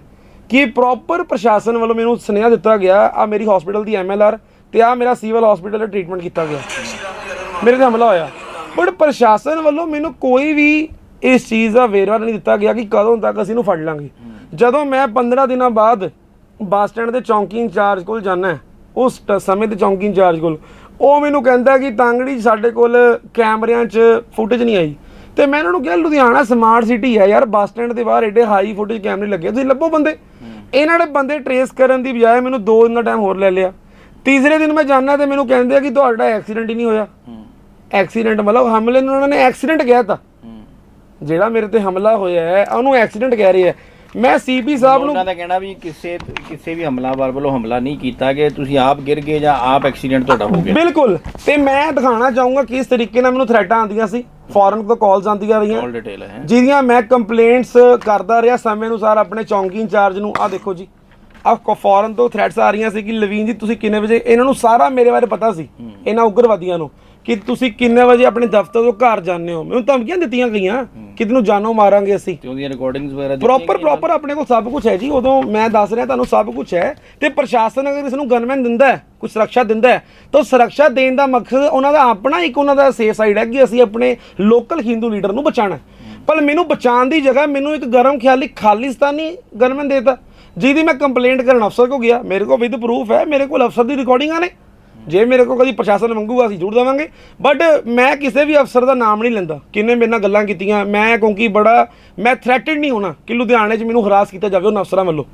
ਕਿ ਪ੍ਰੋਪਰ ਪ੍ਰਸ਼ਾਸਨ ਵੱਲੋਂ ਮੈਨੂੰ ਸੁਨੇਹਾ ਦਿੱਤਾ ਗਿਆ ਆ ਮੇਰੀ ਹਸਪੀਟਲ ਦੀ ਐਮਐਲਆਰ ਤੇ ਆ ਮੇਰਾ ਸਿਵਲ ਹਸਪੀਟਲ ਦਾ ਟ੍ਰੀਟਮੈਂਟ ਕੀਤਾ ਗਿਆ। ਮੇਰੇ ਤੇ ਹਮਲਾ ਹੋਇਆ। ਬਟ ਪ੍ਰਸ਼ਾਸਨ ਵੱਲੋਂ ਮੈਨੂੰ ਕੋਈ ਵੀ ਇਸ ਚੀਜ਼ ਦਾ ਵੇਰਵਾ ਨਹੀਂ ਦਿੱਤਾ ਗਿਆ ਕਿ ਕਦੋਂ ਤੱਕ ਅਸੀਂ ਨੂੰ ਫੜ ਲਾਂਗੇ। ਜਦੋਂ ਮੈਂ 15 ਦਿਨਾਂ ਬਾਅਦ ਬੱਸ ਸਟੈਂਡ ਦੇ ਚੌਂਕੀ ਇੰਚਾਰਜ ਕੋਲ ਜਾਣਾ ਉਸ ਸਮੇਂ ਤੇ ਚੌਂਕੀ ਇੰਚਾਰਜ ਕੋਲ ਉਹ ਮੈਨੂੰ ਕਹਿੰਦਾ ਕਿ ਤਾਂਗੜੀ ਸਾਡੇ ਕੋਲ ਕੈਮਰਿਆਂ 'ਚ ਫੁਟੇਜ ਨਹੀਂ ਆਈ। ਤੇ ਮੈਂ ਇਹਨਾਂ ਨੂੰ ਕਿਹਾ ਲੁਧਿਆਣਾ ਸਮਾਰਟ ਸਿਟੀ ਹੈ ਯਾਰ ਬੱਸ ਸਟੈਂਡ ਦੇ ਬਾਹਰ ਏਡੇ ਹਾਈ ਫੁਟੇਜ ਕੈਮਰੇ ਲੱਗੇ ਤੁਸੀਂ ਲੱਭੋ ਬੰਦੇ। ਇਹਨਾਂ ਨੇ ਬੰਦੇ ਟਰੇਸ ਕਰਨ ਦੀ ਬਜਾਏ ਮੈਨੂੰ 2 ਦਿਨ ਦਾ ਟਾਈਮ ਹੋਰ ਲੈ ਲਿਆ। ਤੀਸਰੇ ਦਿਨ ਮੈਂ ਜਾਣਾ ਤੇ ਮੈਨੂੰ ਕਹਿੰਦੇ ਆ ਕਿ ਤੁਹਾਡਾ ਐਕਸੀਡੈਂਟ ਹੀ ਨਹੀਂ ਹੋਇਆ। ਐਕਸੀਡੈਂਟ ਮਤਲਬ ਹਮਲੇ ਨੂੰ ਉਹਨਾਂ ਨੇ ਐਕਸੀਡੈਂਟ ਕਹਿ ਤਾ। ਜਿਹੜਾ ਮੇਰੇ ਤੇ ਹਮਲਾ ਹੋਇਆ ਹੈ ਉਹਨੂੰ ਐਕਸੀਡੈਂਟ ਕਹਿ ਰਹੇ ਆ। ਮੈਂ ਸੀਪੀ ਸਾਹਿਬ ਨੂੰ ਉਹਨਾਂ ਦਾ ਕਹਿਣਾ ਵੀ ਕਿਸੇ ਕਿਸੇ ਵੀ ਹਮਲਾਵਰ ਵੱਲੋਂ ਹਮਲਾ ਨਹੀਂ ਕੀਤਾ ਕਿ ਤੁਸੀਂ ਆਪ ਗਿਰ ਗਏ ਜਾਂ ਆਪ ਐਕਸੀਡੈਂਟ ਤੁਹਾਡਾ ਹੋ ਗਿਆ। ਬਿਲਕੁਲ। ਤੇ ਮੈਂ ਦਿਖਾਣਾ ਚਾਹੂੰਗਾ ਕਿਸ ਤਰੀਕੇ ਨਾਲ ਮੈਨੂੰ ਥ੍ਰੈਟਾਂ ਆਉਂਦੀਆਂ ਸੀ। ਫੋਰਨ ਤੋਂ ਕਾਲਸ ਆਉਂਦੀਆਂ ਰਹੀਆਂ। ਆਲ ਡਿਟੇਲ ਹੈ। ਜਿਹਦੀਆਂ ਮੈਂ ਕੰਪਲੇਂਟਸ ਕਰਦਾ ਰਿਹਾ ਸਮੇਂ ਅਨੁਸਾਰ ਆਪਣੇ ਚੌਂਕੀ ਇੰਚਾਰਜ ਨੂੰ। ਆ ਦੇਖੋ ਜੀ। ਆ ਫੋਰਨ ਤੋਂ ਥ੍ਰੈਟਸ ਆ ਰਹੀਆਂ ਸੀ ਕਿ ਲਵੀਨ ਜੀ ਤੁਸੀਂ ਕਿੰਨੇ ਵਜੇ ਇਹਨਾਂ ਨੂੰ ਸਾਰਾ ਮੇਰੇ ਬਾਰੇ ਪਤਾ ਸੀ। ਇਹਨਾਂ ਉਗਰਵਾਦੀਆਂ ਨੂੰ। ਕਿ ਤੁਸੀਂ ਕਿੰਨੇ ਵਜੇ ਆਪਣੇ ਦਫ਼ਤਰ ਤੋਂ ਘਰ ਜਾਂਦੇ ਹੋ? ਮੈਨੂੰ ਧਮਕੀਆਂ ਦਿੱਤੀਆਂ ਗਈਆਂ। ਕਿ ਤੈਨੂੰ ਜਾਨੋਂ ਮਾਰਾਂਗੇ ਅਸੀਂ। ਤੇ ਉਹਦੀਆਂ ਰਿਕਾਰਡਿੰਗਸ ਵਗੈਰਾ ਪ੍ਰੋਪਰ ਪ੍ਰੋਪਰ ਆਪਣੇ ਕੋਲ ਸਭ ਕੁਝ ਹੈ ਜੀ। ਉਦੋਂ ਮੈਂ ਦੱਸ ਰਿਹਾ ਤੁਹਾਨੂੰ ਸਭ ਕੁਝ ਹੈ। ਤੇ ਪ੍ਰਸ਼ਾਸਨ ਅਗਰ ਇਸ ਨੂੰ ਗਨਮੈਨ ਦਿੰਦਾ ਹੈ ਕੁਝ ਸੁਰੱਖਿਆ ਦਿੰਦਾ ਹੈ ਤਾਂ ਸੁਰੱਖਿਆ ਦੇਣ ਦਾ ਮਕਸਦ ਉਹਨਾਂ ਦਾ ਆਪਣਾ ਇੱਕ ਉਹਨਾਂ ਦਾ ਸੇਫ ਸਾਈਡ ਹੈ ਕਿ ਅਸੀਂ ਆਪਣੇ ਲੋਕਲ ਹਿੰਦੂ ਲੀਡਰ ਨੂੰ ਬਚਾਣਾ। ਪਰ ਮੈਨੂੰ ਬਚਾਉਣ ਦੀ ਜਗ੍ਹਾ ਮੈਨੂੰ ਇੱਕ ਗਰਮ ਖਿਆਲੀ ਖਾਲਿਸਤਾਨੀ ਗਨਮੈਨ ਦੇਤਾ। ਜਿਹਦੀ ਮੈਂ ਕੰਪਲੇਂਟ ਕਰਨ ਅਫਸਰ ਕੋ ਗਿਆ। ਮੇਰੇ ਕੋਲ ਵਿਦ ਪ੍ਰੂਫ ਹੈ। ਮੇਰੇ ਕੋਲ ਅਫਸਰ ਦੀ ਰਿਕਾਰਡਿੰਗਾਂ ਨੇ। ਜੇ ਮੇਰੇ ਕੋਲ ਕਦੀ ਪ੍ਰਸ਼ਾਸਨ ਮੰਗੂਗਾ, ਅਸੀਂ ਜ਼ਰੂਰ ਦੇਵਾਂਗੇ। ਬਟ ਮੈਂ ਕਿਸੇ ਵੀ ਅਫਸਰ ਦਾ ਨਾਮ ਨਹੀਂ ਲੈਂਦਾ। ਕਿੰਨੇ ਮੇਰੇ ਨਾਲ ਗੱਲਾਂ ਕੀਤੀਆਂ, ਮੈਂ ਕਿਉਂਕਿ ਬੜਾ, ਮੈਂ ਥ੍ਰੈਟਡ ਨਹੀਂ ਹੋਣਾ ਕਿ ਲੁਧਿਆਣੇ 'ਚ ਮੈਨੂੰ ਹਰਾਸ ਕੀਤਾ ਜਾਵੇ ਉਹਨਾਂ ਅਫਸਰਾਂ ਵੱਲੋਂ।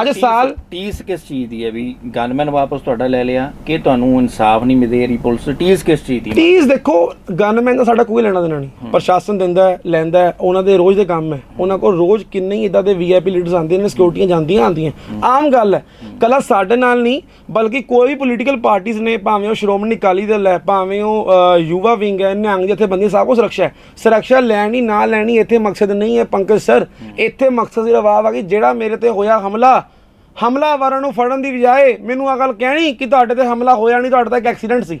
ਅੱਜ ਸਾਲ 30 ਕਿਸ ਚੀਜ਼ ਦੀ ਹੈ ਵੀ ਗਨਮੈਨ ਵਾਪਸ ਤੁਹਾਡਾ ਲੈ ਲਿਆ ਕਿ ਤੁਹਾਨੂੰ ਇਨਸਾਫ ਨਹੀਂ ਮਿਲੇ ਰਹੀ ਪੁਲਿਸ? 30 ਕਿਸ ਚੀਜ਼ ਦੀ ਹੈ? ਪਲੀਜ਼ ਦੇਖੋ ਗਨਮੈਨ ਦਾ ਸਾਡਾ ਕੋਈ ਲੈਣਾ ਦੇਣਾ ਨਹੀਂ। ਪ੍ਰਸ਼ਾਸਨ ਦਿੰਦਾ ਹੈ ਲੈਂਦਾ ਹੈ ਉਹਨਾਂ ਦੇ ਰੋਜ਼ ਦੇ ਕੰਮ ਹੈ। ਉਹਨਾਂ ਕੋਲ ਰੋਜ਼ ਕਿੰਨੇ ਹੀ ਇਦਾਂ ਦੇ ਵੀਆਈਪੀ ਲੀਡਰਸ ਆਉਂਦੇ ਨੇ ਸਿਕਿਉਰਟੀਆਂ ਜਾਂਦੀਆਂ ਆਉਂਦੀਆਂ। ਆਮ ਗੱਲ ਹੈ ਕੱਲਾ ਸਾਡੇ ਨਾਲ ਨਹੀਂ ਬਲਕਿ ਕੋਈ ਵੀ ਪੋਲੀਟੀਕਲ ਪਾਰਟੀਆਂ ਨੇ ਭਾਵੇਂ ਉਹ ਸ਼੍ਰੋਮਣੀ ਅਕਾਲੀ ਦਲ ਹੈ ਭਾਵੇਂ ਉਹ ਅ, ਯੁਵਾ ਵਿੰਗ ਹੈ ਨਿਹੰਗ ਜਥੇਬੰਦੀ ਸਭ ਕੁਝ ਸੁਰੱਖਿਆ ਹੈ। ਸੁਰੱਖਿਆ ਲੈਣੀ ਨਾ ਲੈਣੀ ਇੱਥੇ ਮਕਸਦ ਨਹੀਂ ਹੈ ਪੰਕਜ ਸਰ। ਇੱਥੇ ਮਕਸਦ ਸਿਰਫ ਵਾ ਕਿ ਜਿਹੜਾ ਮੇਰੇ ਤੇ ਹੋਇਆ ਹਮਲਾ ਹਮਲਾਵਰਾਂ ਨੂੰ ਫੜਨ ਦੀ ਬਜਾਏ ਮੈਨੂੰ ਆ ਗੱਲ ਕਹਿਣੀ ਕਿ ਤੁਹਾਡੇ ਤੇ ਹਮਲਾ ਹੋਇਆ ਨਹੀਂ ਤੁਹਾਡਾ ਤਾਂ ਇੱਕ ਐਕਸੀਡੈਂਟ ਸੀ।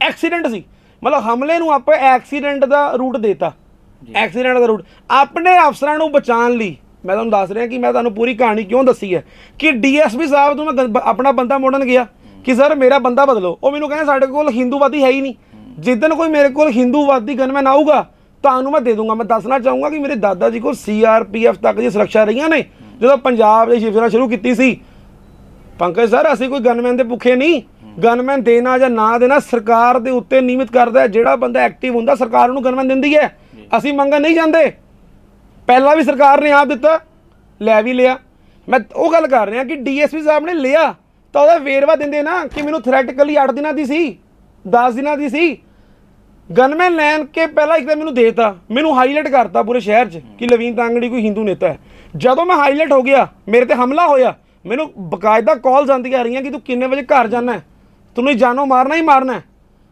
ਐਕਸੀਡੈਂਟ ਸੀ। ਮਤਲਬ ਹਮਲੇ ਨੂੰ ਆਪਾਂ ਐਕਸੀਡੈਂਟ ਦਾ ਰੂਟ ਦੇਤਾ। ਐਕਸੀਡੈਂਟ ਦਾ ਰੂਟ ਆਪਣੇ ਅਫਸਰਾਂ ਨੂੰ ਬਚਾਉਣ ਲਈ ਮੈਂ ਤੁਹਾਨੂੰ ਦੱਸ ਰਿਹਾ ਕਿ ਮੈਂ ਤੁਹਾਨੂੰ ਪੂਰੀ ਕਹਾਣੀ ਕਿਉਂ ਦੱਸੀ ਹੈ ਕਿ ਡੀਐਸਪੀ ਸਾਹਿਬ ਤੋਂ ਮੈਂ ਆਪਣਾ ਬੰਦਾ ਮੋੜਨ ਗਿਆ ਕਿ ਸਰ ਮੇਰਾ ਬੰਦਾ ਬਦਲੋ। ਉਹ ਮੈਨੂੰ ਕਹਿੰਦੇ ਸਾਡੇ ਕੋਲ ਹਿੰਦੂਵਾਦੀ ਹੈ ਹੀ ਨਹੀਂ। ਜਿੱਦਣ ਕੋਈ ਮੇਰੇ ਕੋਲ ਹਿੰਦੂਵਾਦੀ ਗਨਮੈਨ ਆਊਗਾ ਤੁਹਾਨੂੰ ਮੈਂ ਦੇ ਦੂੰਗਾ। ਮੈਂ ਦੱਸਣਾ ਚਾਹੂੰਗਾ ਕਿ ਮੇਰੇ ਦਾਦਾ ਜੀ ਕੋਲ ਸੀਆਰਪੀਐਫ ਤੱਕ ਦੀ ਸੁਰੱਖਿਆ ਰਹੀਆਂ ਨੇ। ਜਦੋਂ ਪੰਜਾਬ ਦੇ ਸ਼ਿਵ ਸੈਨਾ ਸ਼ੁਰੂ ਕੀਤੀ ਸੀ ਪੰਕਜ ਸਰ ਅਸੀਂ ਕੋਈ ਗਨਮੈਨ ਦੇ ਭੁੱਖੇ ਨਹੀਂ। ਗਨਮੈਨ ਦੇਣਾ ਜਾਂ ਨਾ ਦੇਣਾ ਸਰਕਾਰ ਦੇ ਉੱਤੇ ਨਿਯਮਿਤ ਕਰਦਾ ਹੈ। ਜਿਹੜਾ ਬੰਦਾ ਐਕਟਿਵ ਹੁੰਦਾ ਸਰਕਾਰ ਉਹਨੂੰ ਗਨਮੈਨ ਦਿੰਦੀ ਹੈ। ਅਸੀਂ ਮੰਗਣ ਨਹੀਂ ਜਾਂਦੇ। ਪਹਿਲਾਂ ਵੀ ਸਰਕਾਰ ਨੇ ਆਪ ਦਿੱਤਾ ਲੈ ਵੀ ਲਿਆ। ਮੈਂ ਉਹ ਗੱਲ ਕਰ ਰਿਹਾ ਕਿ ਡੀਐਸਪੀ ਸਾਹਿਬ ਨੇ ਲਿਆ ਤਾਂ ਉਹਦਾ ਵੇਰਵਾ ਦਿੰਦੇ ਨਾ ਕਿ ਮੈਨੂੰ ਥ੍ਰੈਟਿਕਲੀ 8 ਦਿਨਾਂ ਦੀ ਸੀ 10 ਦਿਨਾਂ ਦੀ ਸੀ। ਗਨਮੈਨ ਲੈਣ ਕੇ ਪਹਿਲਾਂ ਇੱਕ ਤਾਂ ਮੈਨੂੰ ਦੇਤਾ ਮੈਨੂੰ ਹਾਈਲਾਈਟ ਕਰਤਾ ਪੂਰੇ ਸ਼ਹਿਰ 'ਚ ਕਿ ਲਵੀਨ ਤਾਂਗੜੀ ਕੋਈ ਹਿੰਦੂ ਨੇਤਾ ਹੈ। ਜਦੋਂ ਮੈਂ ਹਾਈਲਾਈਟ ਹੋ ਗਿਆ ਮੇਰੇ ਤੇ ਹਮਲਾ ਹੋਇਆ ਮੈਨੂੰ ਬਕਾਇਦਾ ਕਾਲਸ ਆਉਂਦੀਆਂ ਆ ਰਹੀਆਂ ਕਿ ਤੂੰ ਕਿੰਨੇ ਵਜੇ ਘਰ ਜਾਣਾ ਹੈ? ਤੈਨੂੰ ਜਾਨੋਂ ਮਾਰਨਾ ਹੀ ਮਾਰਨਾ ਹੈ।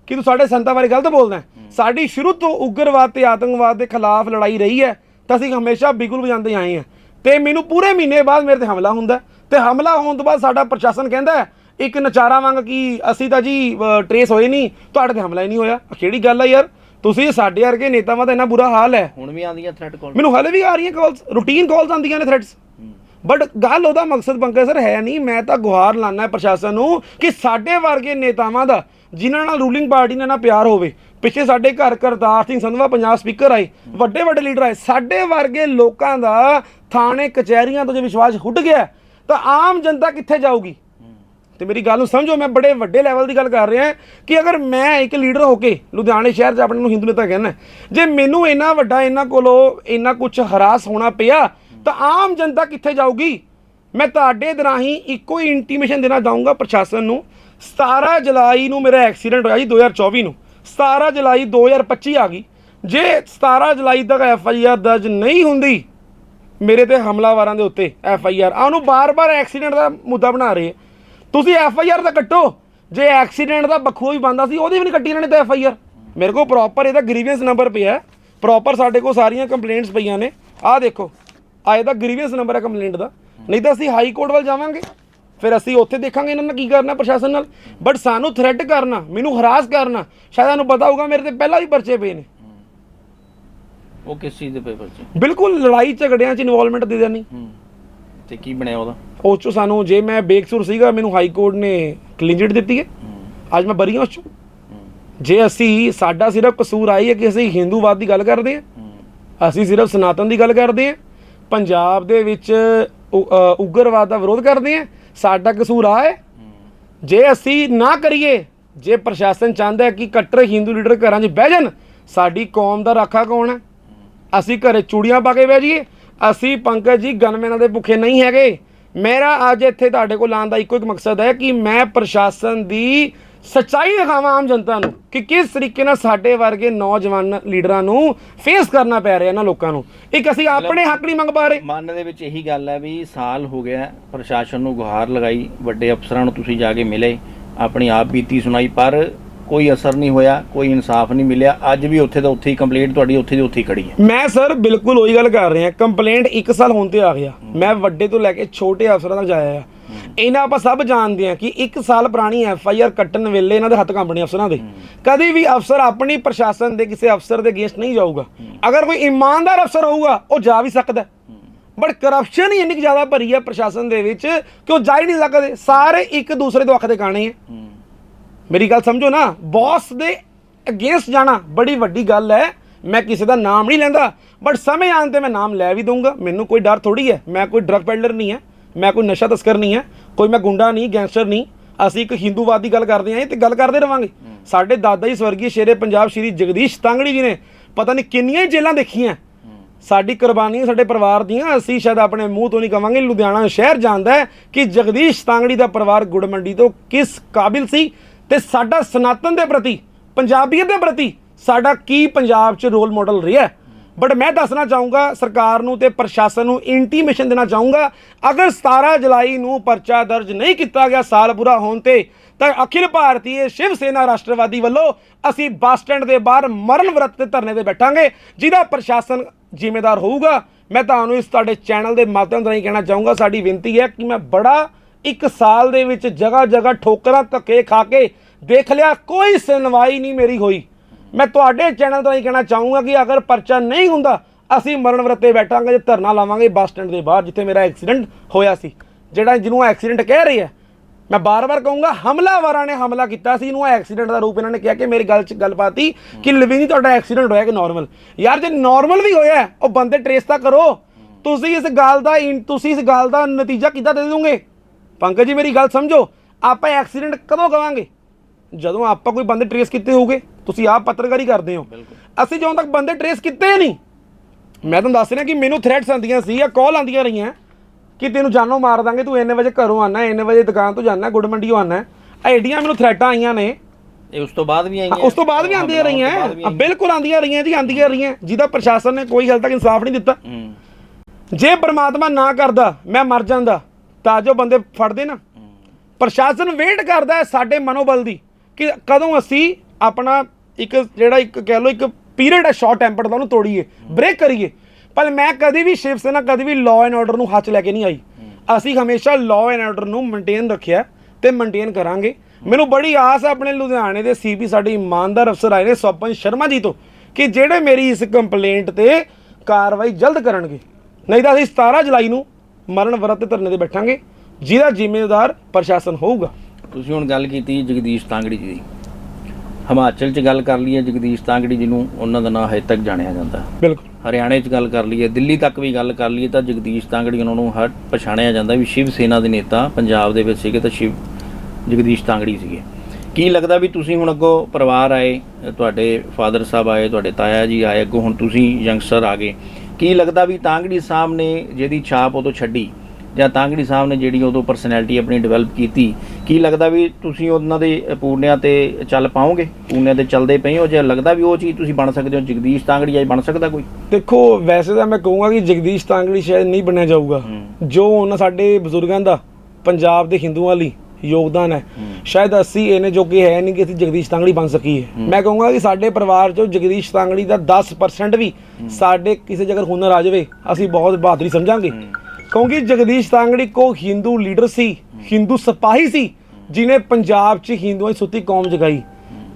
ਕਿ ਤੂੰ ਸਾਡੇ ਸੰਤਾਂ ਬਾਰੇ ਗਲਤ ਬੋਲਦਾ ਸਾਡੀ ਸ਼ੁਰੂ ਤੋਂ ਉਗਰਵਾਦ ਤੇ ਆਤੰਕਵਾਦ ਦੇ ਖਿਲਾਫ ਲੜਾਈ ਰਹੀ ਹੈ ਤਾਂ ਅਸੀਂ ਹਮੇਸ਼ਾ ਬਿਗੁਲ ਵਜਾਉਂਦੇ ਆਏ ਹਾਂ। ਤੇ ਮੈਨੂੰ ਪੂਰੇ ਮਹੀਨੇ ਬਾਅਦ ਮੇਰੇ ਤੇ ਹਮਲਾ ਹੁੰਦਾ ਤੇ ਹਮਲਾ ਹੋਣ ਤੋਂ ਬਾਅਦ ਸਾਡਾ ਪ੍ਰਸ਼ਾਸਨ ਕਹਿੰਦਾ ਇੱਕ ਨਚਾਰਾ ਵਾਂਗ ਕਿ ਅਸੀਂ ਤਾਂ ਜੀ ਟਰੇਸ ਹੋਏ ਨਹੀਂ ਤੁਹਾਡੇ ਤੇ ਹਮਲਾ ਹੀ ਨਹੀਂ ਹੋਇਆ। ਕਿਹੜੀ ਗੱਲ ਹੈ ਯਾਰ? ਤੁਸੀਂ ਸਾਡੇ ਵਰਗੇ ਨੇਤਾਵਾਂ ਦਾ ਇੰਨਾ ਬੁਰਾ ਹਾਲ ਹੈ। ਹੁਣ ਵੀ ਆਉਂਦੀਆਂ ਥ੍ਰੈਟ ਕਾਲ ਮੈਨੂੰ ਹਲੇ ਵੀ ਆ ਰਹੀਆਂ ਕਾਲਸ ਰੂਟੀਨ ਕਾਲਸ ਆਉਂਦੀਆਂ ਨੇ ਥ੍ਰੈਟਸ ਬਟ ਗੱਲ ਉਹਦਾ ਮਕਸਦ ਪੰਕਜ ਸਰ ਹੈ ਨਹੀਂ ਮੈਂ ਤਾਂ ਗੁਹਾਰ ਲਾਣਾ ਹੈ ਪ੍ਰਸ਼ਾਸਨ ਨੂੰ ਕਿ ਸਾਡੇ ਵਰਗੇ ਨੇਤਾਵਾਂ ਦਾ ਜਿਨ੍ਹਾਂ ਨਾਲ ਰੂਲਿੰਗ ਪਾਰਟੀ ਨਾਲ ਨਾ ਪਿਆਰ ਹੋਵੇ ਪਿੱਛੇ ਸਾਡੇ ਘਰ ਕਰਤਾਰ ਸਿੰਘ ਸੰਧਵਾ ਪੰਜਾਬ ਸਪੀਕਰ ਆਏ ਵੱਡੇ ਵੱਡੇ ਲੀਡਰ ਆਏ ਸਾਡੇ ਵਰਗੇ ਲੋਕਾਂ ਦਾ ਥਾਣੇ ਕਚਹਿਰੀਆਂ ਤੋਂ ਜੇ ਵਿਸ਼ਵਾਸ ਉੱਡ ਗਿਆ ਤਾਂ ਆਮ ਜਨਤਾ ਕਿੱਥੇ ਜਾਊਗੀ? ਤੇ ਮੇਰੀ ਗੱਲ ਨੂੰ ਸਮਝੋ, ਮੈਂ ਬੜੇ ਵੱਡੇ ਲੈਵਲ ਦੀ ਗੱਲ ਕਰ ਰਿਹਾ ਕਿ ਅਗਰ ਮੈਂ ਇੱਕ ਲੀਡਰ ਹੋ ਕੇ ਲੁਧਿਆਣੇ ਸ਼ਹਿਰ 'ਚ ਆਪਣੇ ਨੂੰ ਹਿੰਦੂ ਨੇਤਾ ਕਹਿੰਦਾ ਜੇ ਮੈਨੂੰ ਇੰਨਾ ਵੱਡਾ ਇਹਨਾਂ ਕੋਲੋਂ ਇੰਨਾ ਕੁਝ ਹਰਾਸ ਹੋਣਾ ਪਿਆ, ਤਾਂ ਆਮ ਜਨਤਾ ਕਿੱਥੇ ਜਾਊਗੀ? ਮੈਂ ਤੁਹਾਡੇ ਦਰਾਹੀਂ ਇੱਕੋ ਹੀ ਇੰਟੀਮੇਸ਼ਨ ਦੇਣਾ ਚਾਹੂੰਗਾ ਪ੍ਰਸ਼ਾਸਨ ਨੂੰ। 17 ਜੁਲਾਈ ਨੂੰ ਮੇਰਾ ਐਕਸੀਡੈਂਟ ਹੋਇਆ ਜੀ 2024 ਨੂੰ। 17 ਜੁਲਾਈ 2025 ਆ ਗਈ। ਜੇ 17 ਜੁਲਾਈ ਤੱਕ ਐਫ ਆਈ ਆਰ ਦਰਜ ਨਹੀਂ ਹੁੰਦੀ, ਮੇਰੇ ਤੇ ਹਮਲਾਵਰਾਂ ਦੇ ਉੱਤੇ ਐਫ ਆਈ ਆਰ। ਆ ਉਹਨੂੰ ਬਾਰ-ਬਾਰ ਐਕਸੀਡੈਂਟ ਦਾ ਮੁੱਦਾ ਬਣਾ ਰਹੇ ਤੁਸੀਂ ਐਫ ਆਈ ਆਰ ਤਾਂ ਕੱਟੋ। ਜੇ ਐਕਸੀਡੈਂਟ ਦਾ ਬਖੂਆ ਵੀ ਬੰਦਾ ਸੀ ਉਹਦੀ ਵੀ ਨਹੀਂ ਕੱਟੀ ਇਹਨਾਂ ਨੇ ਤਾਂ ਐਫ ਆਈ ਆਰ ਮੇਰੇ ਕੋਲ ਪ੍ਰੋਪਰ ਇਹਦਾ ਗ੍ਰੀਵੈਂਸ ਨੰਬਰ ਪਿਆ ਹੈ। ਪ੍ਰੋਪਰ ਸਾਡੇ ਕੋਲ ਸਾਰੀਆਂ ਕੰਪਲੇਂਟਸ ਪਈਆਂ ਨੇ। ਆਹ ਦੇਖੋ ਆ ਇਹਦਾ ਗ੍ਰੀਵੈਂਸ ਨੰਬਰ ਹੈ ਕੰਪਲੇਂਟ ਦਾ। ਨਹੀਂ ਤਾਂ ਅਸੀਂ ਹਾਈ ਕੋਰਟ ਵੱਲ ਜਾਵਾਂਗੇ। ਫਿਰ ਅਸੀਂ ਉੱਥੇ ਦੇਖਾਂਗੇ ਇਹਨਾਂ ਨੇ ਕੀ ਕਰਨਾ ਪ੍ਰਸ਼ਾਸਨ ਨਾਲ। ਬਟ ਸਾਨੂੰ ਥ੍ਰੈਟ ਕਰਨਾ ਮੈਨੂੰ ਹਰਾਸ ਕਰਨਾ ਸ਼ਾਇਦ ਤੁਹਾਨੂੰ ਪਤਾ ਹੋਊਗਾ ਮੇਰੇ ਤੇ ਪਹਿਲਾਂ ਵੀ ਪਰਚੇ ਪਏ ਨੇ। ਉਹ ਕਿਸ ਚੀਜ਼ ਦੇ ਪੇਪਰ 'ਚ ਬਿਲਕੁਲ ਲੜਾਈ ਝਗੜਿਆਂ 'ਚ ਇਨਵੋਲਵਮੈਂਟ ਦੇ ਦੇਣੀ। ਤੇ ਕੀ ਬਣਿਆ ਉਹਦਾ? ਉਸ 'ਚੋਂ ਸਾਨੂੰ ਜੇ ਮੈਂ ਬੇਕਸੂਰ ਸੀਗਾ ਮੈਨੂੰ ਹਾਈ ਕੋਰਟ ਨੇ ਕਲੀਨ ਚਿਟ ਦਿੱਤੀ ਹੈ। ਅੱਜ ਮੈਂ ਬਰੀ ਹਾਂ ਉਸ 'ਚੋਂ। ਜੇ ਅਸੀਂ ਸਾਡਾ ਸਿਰਫ ਕਸੂਰ ਆਈ ਹੈ ਕਿ ਅਸੀਂ ਹਿੰਦੂਵਾਦ ਦੀ ਗੱਲ ਕਰਦੇ ਹਾਂ। ਅਸੀਂ ਸਿਰਫ ਸਨਾਤਨ ਦੀ ਗੱਲ ਕਰਦੇ ਹਾਂ। ਪੰਜਾਬ ਦੇ ਵਿੱਚ ਉਗਰਵਾਦ ਦਾ ਵਿਰੋਧ ਕਰਦੇ ਹਾਂ। ਸਾਡਾ ਕਸੂਰ ਆ ਹੈ। ਹੂੰ। ਜੇ ਅਸੀਂ ਨਾ ਕਰੀਏ ਜੇ ਪ੍ਰਸ਼ਾਸਨ ਚਾਹੁੰਦਾ ਹੈ ਕਿ ਕੱਟਰ ਹਿੰਦੂ ਲੀਡਰ ਘਰਾਂ 'ਚ ਬਹਿ ਜਾਣ ਸਾਡੀ ਕੌਮ ਦਾ ਰਾਖਾ ਕੌਣ ਹੈ। ਅਸੀਂ ਘਰੇ ਚੂੜੀਆਂ ਪਾ ਕੇ ਬਹਿ ਜਾਈਏ। ਅਸੀਂ ਪੰਕਜ ਜੀ ਗਨਮੈਨਾਂ ਦੇ ਭੁੱਖੇ ਨਹੀਂ ਹੈਗੇ। ਮੇਰਾ ਅੱਜ ਇੱਥੇ ਤੁਹਾਡੇ ਕੋਲ ਆਉਣ ਦਾ ਇੱਕੋ ਇੱਕ ਮਕਸਦ ਹੈ ਕਿ ਮੈਂ ਪ੍ਰਸ਼ਾਸਨ ਦੀ ਸੱਚਾਈ ਦਿਖਾਵਾਂ ਆਮ ਜਨਤਾ ਨੂੰ ਕਿ ਕਿਸ ਤਰੀਕੇ ਨਾਲ ਸਾਡੇ ਵਰਗੇ ਨੌਜਵਾਨ ਲੀਡਰਾਂ ਨੂੰ ਫੇਸ ਕਰਨਾ ਪੈ ਰਿਹਾ ਇਹਨਾਂ ਲੋਕਾਂ ਨੂੰ। ਇੱਕ ਅਸੀਂ ਆਪਣੇ ਹੱਕ ਨਹੀਂ ਮੰਗ ਪਾ ਰਹੇ। ਮਨ ਦੇ ਵਿੱਚ ਇਹੀ ਗੱਲ ਹੈ ਵੀ ਸਾਲ ਹੋ ਗਿਆ ਪ੍ਰਸ਼ਾਸਨ ਨੂੰ ਗੁਹਾਰ ਲਗਾਈ ਵੱਡੇ ਅਫਸਰਾਂ ਨੂੰ ਤੁਸੀਂ ਜਾ ਕੇ ਮਿਲੇ ਆਪਣੀ ਆਪ ਬੀਤੀ ਸੁਣਾਈ ਪਰ ਕੋਈ ਅਸਰ ਨਹੀਂ ਹੋਇਆ ਕੋਈ ਇਨਸਾਫ ਨਹੀਂ ਮਿਲਿਆ। ਅੱਜ ਵੀ ਉੱਥੇ ਦਾ ਉੱਥੇ ਹੀ ਕੰਪਲੀਟ ਤੁਹਾਡੀ ਉੱਥੇ ਦੀ ਉੱਥੇ ਹੀ ਖੜੀ ਹੈ। ਮੈਂ ਸਰ ਬਿਲਕੁਲ ਉਹੀ ਗੱਲ ਕਰ ਰਿਹਾ ਕੰਪਲੇਂਟ 1 ਸਾਲ ਹੋਣ ਤੇ ਆ ਗਿਆ। ਮੈਂ ਵੱਡੇ ਤੋਂ ਲੈ ਕੇ ਛੋਟੇ ਅਫਸਰਾਂ ਤੱਕ ਜਾਇਆ ਆ। ਇਹਨਾਂ ਆਪਾਂ ਸਭ ਜਾਣਦੇ ਆ ਕਿ 1 ਸਾਲ ਪੁਰਾਣੀ ਐਫ ਆਈ ਆਰ ਕੱਟਣ ਵੇਲੇ ਇਹਨਾਂ ਦੇ ਹੱਥ ਕੰਬਣੇ ਅਫਸਰਾਂ ਦੇ। ਕਦੀ ਵੀ ਅਫਸਰ ਆਪਣੀ ਪ੍ਰਸ਼ਾਸਨ ਦੇ ਕਿਸੇ ਅਫਸਰ ਦੇ ਅਗੇਂਸਟ ਨਹੀਂ ਜਾਊਗਾ। ਅਗਰ ਕੋਈ ਇਮਾਨਦਾਰ ਅਫਸਰ ਹੋਊਗਾ ਉਹ ਜਾ ਵੀ ਸਕਦਾ ਬਟ ਕਰਪਸ਼ਨ ਹੀ ਇੰਨੀ ਜ਼ਿਆਦਾ ਭਰੀ ਹੈ ਪ੍ਰਸ਼ਾਸਨ ਦੇ ਵਿੱਚ ਕਿ ਉਹ ਜਾ ਹੀ ਨਹੀਂ ਸਕਦੇ। ਸਾਰੇ ਇੱਕ ਦੂਸਰੇ ਤੋਂ ਅੱਖ ਦੇ ਕਾਣੇ ਹੂੰ। ਮੇਰੀ ਗੱਲ ਸਮਝੋ ਨਾ ਬੌਸ ਦੇ ਅਗੇਂਸਟ ਜਾਣਾ ਬੜੀ ਵੱਡੀ ਗੱਲ ਹੈ। ਮੈਂ ਕਿਸੇ ਦਾ ਨਾਮ ਨਹੀਂ ਲੈਂਦਾ ਬਟ ਸਮੇਂ ਆਉਣ ਤੇ ਮੈਂ ਨਾਮ ਲੈ ਵੀ ਦਊਂਗਾ। ਮੈਨੂੰ ਕੋਈ ਡਰ ਥੋੜੀ ਹੈ। ਮੈਂ ਕੋਈ ਡਰਗ ਪੈਡਲਰ ਨਹੀਂ ਹੈ। ਮੈਂ ਕੋਈ ਨਸ਼ਾ ਤਸਕਰ ਨਹੀਂ ਹੈ। ਕੋਈ ਮੈਂ ਗੁੰਡਾ ਨਹੀਂ ਗੈਂਗਸਟਰ ਨਹੀਂ। ਅਸੀਂ ਇੱਕ ਹਿੰਦੂਵਾਦ ਦੀ ਗੱਲ ਕਰਦੇ ਆਂ ਤੇ ਗੱਲ ਕਰਦੇ ਰਵਾਂਗੇ। ਸਾਡੇ ਦਾਦਾ ਜੀ ਸਵਰਗੀ ਸ਼ੇਰੇ ਪੰਜਾਬ ਸ਼੍ਰੀ ਜਗਦੀਸ਼ ਤਾਂਗੜੀ ਜੀ ਨੇ ਪਤਾ ਨਹੀਂ ਕਿੰਨੀਆਂ ਹੀ ਜੇਲਾਂ ਦੇਖੀਆਂ। ਸਾਡੀ ਕੁਰਬਾਨੀਆਂ ਸਾਡੇ ਪਰਿਵਾਰ ਦੀਆਂ, ਅਸੀਂ ਸ਼ਾਇਦ ਆਪਣੇ ਮੂੰਹ ਤੋਂ ਨਹੀਂ ਕਵਾਂਗੇ, ਲੁਧਿਆਣਾ ਸ਼ਹਿਰ ਜਾਣਦਾ ਕਿ ਜਗਦੀਸ਼ ਤਾਂਗੜੀ ਦਾ ਪਰਿਵਾਰ ਗੁੜ ਮੰਡੀ ਤੋਂ ਕਿਸ ਕਾਬਿਲ ਸੀ? ਤੇ ਸਾਡਾ ਸਨਾਤਨ ਦੇ ਪ੍ਰਤੀ, ਪੰਜਾਬੀਅਤ ਦੇ ਪ੍ਰਤੀ ਸਾਡਾ ਕੀ ਪੰਜਾਬ 'ਚ ਰੋਲ ਮਾਡਲ ਰਿਹਾ ਬਟ ਮੈਂ ਦੱਸਣਾ ਚਾਹੂੰਗਾ, ਸਰਕਾਰ ਨੂੰ ਤੇ ਪ੍ਰਸ਼ਾਸਨ ਨੂੰ ਇੰਟੀਮੇਸ਼ਨ ਦੇਣਾ ਚਾਹੂੰਗਾ, ਅਗਰ 17 ਜੁਲਾਈ ਨੂੰ ਪਰਚਾ ਦਰਜ ਨਹੀਂ ਕੀਤਾ ਗਿਆ ਸਾਲ ਪੂਰਾ ਹੋਣ ਤੇ, ਤਾਂ ਅਖਿਲ ਭਾਰਤੀ ਸ਼ਿਵ ਸੈਨਾ ਰਾਸ਼ਟਰਵਾਦੀ ਵੱਲੋਂ ਅਸੀਂ ਬੱਸ ਸਟੈਂਡ ਦੇ ਬਾਹਰ ਮਰਨ ਵਰਤ ਤੇ ਧਰਨੇ ਤੇ ਬੈਠਾਂਗੇ, ਜਿਹਦਾ ਪ੍ਰਸ਼ਾਸਨ ਜ਼ਿੰਮੇਦਾਰ ਹੋਊਗਾ। ਮੈਂ ਤੁਹਾਨੂੰ ਇਸ ਤੁਹਾਡੇ ਚੈਨਲ ਦੇ ਮਾਧਿਅਮ ਰਾਹੀਂ ਕਹਿਣਾ ਚਾਹੂੰਗਾ, ਸਾਡੀ ਬੇਨਤੀ ਹੈ ਕਿ ਮੈਂ ਬੜਾ ਇੱਕ ਸਾਲ ਦੇ ਵਿੱਚ ਜਗ੍ਹਾ ਜਗ੍ਹਾ ਠੋਕਰਾਂ ਧੱਕੇ ਖਾ ਕੇ ਦੇਖ ਲਿਆ, ਕੋਈ ਸੁਣਵਾਈ ਨਹੀਂ ਮੇਰੀ ਹੋਈ। ਮੈਂ ਤੁਹਾਡੇ ਚੈਨਲ ਤੋਂ ਹੀ ਕਹਿਣਾ ਚਾਹੂੰਗਾ ਕਿ ਅਗਰ ਪਰਚਾ ਨਹੀਂ ਹੁੰਦਾ, ਅਸੀਂ ਮਰਨ ਵਰਤੇ ਬੈਠਾਂਗੇ ਜੇ ਧਰਨਾ ਲਾਵਾਂਗੇ ਬੱਸ ਸਟੈਂਡ ਦੇ ਬਾਹਰ, ਜਿੱਥੇ ਮੇਰਾ ਐਕਸੀਡੈਂਟ ਹੋਇਆ ਸੀ। ਜਿਹੜਾ ਜਿਹਨੂੰ ਐਕਸੀਡੈਂਟ ਕਹਿ ਰਹੇ ਹੈ, ਮੈਂ ਬਾਰ-ਬਾਰ ਕਹੂੰਗਾ, ਹਮਲਾਵਰਾਂ ਨੇ ਹਮਲਾ ਕੀਤਾ ਸੀ, ਇਹਨੂੰ ਐਕਸੀਡੈਂਟ ਦਾ ਰੂਪ ਇਹਨਾਂ ਨੇ ਕਿਹਾ ਕਿ ਮੇਰੀ ਗੱਲ 'ਚ ਗੱਲ ਪਾਤੀ ਕਿ ਲਿਵਿੰਗ ਤੁਹਾਡਾ ਐਕਸੀਡੈਂਟ ਹੋਇਆ ਕਿ ਨਾਰਮਲ? ਯਾਰ, ਜੇ ਨਾਰਮਲ ਵੀ ਹੋਇਆ, ਉਹ ਬੰਦੇ ਟਰੇਸ ਤਾਂ ਕਰੋ। ਤੁਸੀਂ ਇਸ ਗੱਲ ਦਾ ਇਨ- ਤੁਸੀਂ ਇਸ ਗੱਲ ਦਾ ਨਤੀਜਾ ਕਿੱਦਾਂ ਦੇ ਦੋਗੇ ਪੰਕਜ ਜੀ ਮੇਰੀ ਗੱਲ ਸਮਝੋ। ਆਪਾਂ ਐਕਸੀਡੈਂਟ ਕਦੋਂ ਕਵਾਂਗੇ ਜਦੋਂ ਆਪਾਂ ਕੋਈ ਬੰਦੇ ਟਰੇਸ ਕੀਤੇ ਹੋਗੇ ਤੁਸੀਂ ਆਪ ਪੱਤਰਕਾਰੀ ਕਰਦੇ ਹੋ। ਅਸੀਂ ਜਦੋਂ ਤੱਕ ਬੰਦੇ ਟਰੇਸ ਕੀਤੇ ਨਹੀਂ ਮੈਂ ਤੁਹਾਨੂੰ ਦੱਸ ਰਿਹਾ ਕਿ ਮੈਨੂੰ ਥ੍ਰੈਟਸ ਆਉਂਦੀਆਂ ਸੀ ਜਾਂ ਕਾਲ ਆਉਂਦੀਆਂ ਰਹੀਆਂ ਕਿ ਤੈਨੂੰ ਜਾਨੋਂ ਮਾਰ ਦਾਂਗੇ ਤੂੰ ਇੰਨੇ ਵਜੇ ਘਰੋਂ ਆਣਾ ਇੰਨੇ ਵਜੇ ਦੁਕਾਨ ਤੋਂ ਜਾਣਾ ਗੁੱਡ ਮੰਡੀੋਂ ਆਣਾ ਐਡੀਆਂ ਮੈਨੂੰ ਥ੍ਰੈਟਾਂ ਆਈਆਂ ਨੇ। ਇਹ ਉਸ ਤੋਂ ਬਾਅਦ ਵੀ ਆਈਆਂ। ਉਸ ਤੋਂ ਬਾਅਦ ਵੀ ਆਉਂਦੀਆਂ ਰਹੀਆਂ। ਬਿਲਕੁਲ ਆਉਂਦੀਆਂ ਰਹੀਆਂ ਜੀ ਆਉਂਦੀਆਂ ਰਹੀਆਂ। ਜਿਹਦਾ ਪ੍ਰਸ਼ਾਸਨ ਨੇ ਕੋਈ ਹਾਲ ਤੱਕ ਇਨਸਾਫ ਨਹੀਂ ਦਿੱਤਾ। ਜੇ ਪ੍ਰਮਾਤਮਾ ਨਾ ਕਰਦਾ ਮੈਂ ਮਰ ਜਾਂਦਾ। ਤਾਂ ਜੋ ਬੰਦੇ ਫੜਦੇ ਨਾ। ਪ੍ਰਸ਼ਾਸਨ ਵੇਟ ਕਰਦਾ ਹੈ ਸਾਡੇ ਮਨੋਬਲ ਦੀ ਕਿ ਕਦੋਂ ਅਸੀਂ ਆਪਣਾ ਇੱਕ ਜਿਹੜਾ ਇੱਕ ਕਹਿ ਲਓ ਇੱਕ ਪੀਰੀਅਡ ਹੈ ਸ਼ਾਰਟ ਟੈਂਪਰ ਦਾ, ਉਹਨੂੰ ਤੋੜੀਏ ਬ੍ਰੇਕ ਕਰੀਏ। ਪਰ ਮੈਂ ਕਦੀ ਵੀ ਸ਼ਿਵ ਸੈਨਾ, ਕਦੀ ਵੀ ਲਾਅ ਐਂਡ ਆਰਡਰ ਨੂੰ ਹੱਥ ਲੈ ਕੇ ਨਹੀਂ ਆਈ। ਅਸੀਂ ਹਮੇਸ਼ਾ ਲਾਅ ਐਂਡ ਆਰਡਰ ਨੂੰ ਮੇਨਟੇਨ ਰੱਖਿਆ ਤੇ ਮੇਨਟੇਨ ਕਰਾਂਗੇ। ਮੈਨੂੰ ਬੜੀ ਆਸ ਹੈ ਆਪਣੇ ਲੁਧਿਆਣੇ ਦੇ ਸੀਪੀ ਸਾਡੇ ਇਮਾਨਦਾਰ ਅਫਸਰ ਆਏ ਨੇ ਸੋਪਨ ਸ਼ਰਮਾ ਜੀ ਤੋਂ, ਕਿ ਜਿਹੜੇ ਮੇਰੀ ਇਸ ਕੰਪਲੇਂਟ ਤੇ ਕਾਰਵਾਈ ਜਲਦ ਕਰਨਗੇ। ਨਹੀਂ ਤਾਂ ਅਸੀਂ 17 ਜੁਲਾਈ ਨੂੰ ਮਰਨ ਵਰਤ ਤੇ ਧਰਨੇ ਤੇ ਬੈਠਾਂਗੇ। ਜਿਹਦਾ ਜ਼ਿੰਮੇਵਾਰ ਪ੍ਰਸ਼ਾਸਨ ਹੋਊਗਾ। ਤੁਸੀਂ ਹੁਣ ਗੱਲ ਕੀਤੀ ਜਗਦੀਸ਼ ਤਾਂਗੜੀ ਜੀ ਦੀ। ਹਿਮਾਚਲ 'ਚ ਗੱਲ ਕਰ ਲਈਏ ਜਗਦੀਸ਼ ਤਾਂਗੜੀ ਜੀ ਨੂੰ ਉਹਨਾਂ ਦਾ ਨਾਂ ਹਜੇ ਤੱਕ ਜਾਣਿਆ ਜਾਂਦਾ। ਬਿਲਕੁਲ। ਹਰਿਆਣੇ 'ਚ ਗੱਲ ਕਰ ਲਈਏ ਦਿੱਲੀ ਤੱਕ ਵੀ ਗੱਲ ਕਰ ਲਈਏ ਤਾਂ ਜਗਦੀਸ਼ ਤਾਂਗੜੀ ਉਹਨਾਂ ਨੂੰ ਹਰ ਪਛਾਣਿਆ ਜਾਂਦਾ ਵੀ ਸ਼ਿਵ ਸੇਨਾ ਦੇ ਨੇਤਾ ਪੰਜਾਬ ਦੇ ਵਿੱਚ ਸੀਗੇ ਤਾਂ ਸ਼ਿਵ ਜਗਦੀਸ਼ ਤਾਂਗੜੀ ਸੀਗੇ। ਕੀ ਲੱਗਦਾ ਵੀ ਤੁਸੀਂ ਹੁਣ ਅੱਗੋਂ ਪਰਿਵਾਰ ਆਏ ਤੁਹਾਡੇ ਫਾਦਰ ਸਾਹਿਬ ਆਏ ਤੁਹਾਡੇ ਤਾਇਆ ਜੀ ਆਏ ਅੱਗੋਂ ਹੁਣ ਤੁਸੀਂ ਯੰਗਸਟਰ ਆ ਗਏ। ਕੀ ਲੱਗਦਾ ਵੀ ਤਾਂਗੜੀ ਸਾਹਿਬ ਨੇ ਜਿਹਦੀ ਛਾਪ ਉਦੋਂ ਛੱਡੀ ਜਾਂ ਤਾਂਗੜੀ ਸਾਹਿਬ ਨੇ ਜਿਹੜੀ ਉਦੋਂ ਪਰਸਨੈਲਿਟੀ ਆਪਣੀ ਡਿਵੈਲਪ ਕੀਤੀ ਕੀ ਲੱਗਦਾ ਵੀ ਤੁਸੀਂ ਉਹਨਾਂ ਦੇ ਪੂਰਨਿਆਂ ਤੇ ਚੱਲ ਪਾਓਗੇ? ਪੂਰਨਿਆਂ ਤੇ ਚੱਲਦੇ ਪਏ ਹੋ ਜਾਂ ਲੱਗਦਾ ਵੀ ਉਹ ਚੀਜ਼ ਤੁਸੀਂ ਬਣ ਸਕਦੇ ਹੋ ਜਗਦੀਸ਼ ਤਾਂਗੜੀ ਆਈ ਬਣ ਸਕਦਾ ਕੋਈ? ਦੇਖੋ ਵੈਸੇ ਤਾਂ ਮੈਂ ਕਹੂੰਗਾ ਕਿ ਜਗਦੀਸ਼ ਤਾਂਗੜੀ ਸ਼ਾਇਦ ਨਹੀਂ ਬਣਿਆ ਜਾਊਗਾ। ਜੋ ਉਹਨਾਂ ਸਾਡੇ ਬਜ਼ੁਰਗਾਂ ਦਾ ਪੰਜਾਬ ਦੇ ਹਿੰਦੂਆਂ ਲਈ ਯੋਗਦਾਨ ਹੈ। ਸ਼ਾਇਦ ਅਸੀਂ ਇਹਨੇ ਜੋਗੇ ਹੈ ਨਹੀਂ ਕਿ ਅਸੀਂ ਜਗਦੀਸ਼ ਤਾਂਗੜੀ ਬਣ ਸਕੀਏ। ਮੈਂ ਕਹੂੰਗਾ ਕਿ ਸਾਡੇ ਪਰਿਵਾਰ ਚੋਂ ਜਗਦੀਸ਼ ਤਾਂਗੜੀ ਦਾ 10% ਵੀ ਸਾਡੇ ਕਿਸੇ ਜਗਰ ਹੁਨਰ ਆ ਜਾਵੇ ਅਸੀਂ ਬਹੁਤ ਬਹਾਦਰੀ ਸਮਝਾਂਗੇ। ਕਿਉਂਕਿ ਜਗਦੀਸ਼ ਤਾਂਗੜੀ ਕੋ ਹਿੰਦੂ ਲੀਡਰ ਸੀ ਹਿੰਦੂ ਸਿਪਾਹੀ ਸੀ ਜਿਨੇ ਪੰਜਾਬ 'ਚ ਹਿੰਦੂਆਂ ਦੀ ਸੁੱਤੀ ਕੌਮ ਜਗਾਈ।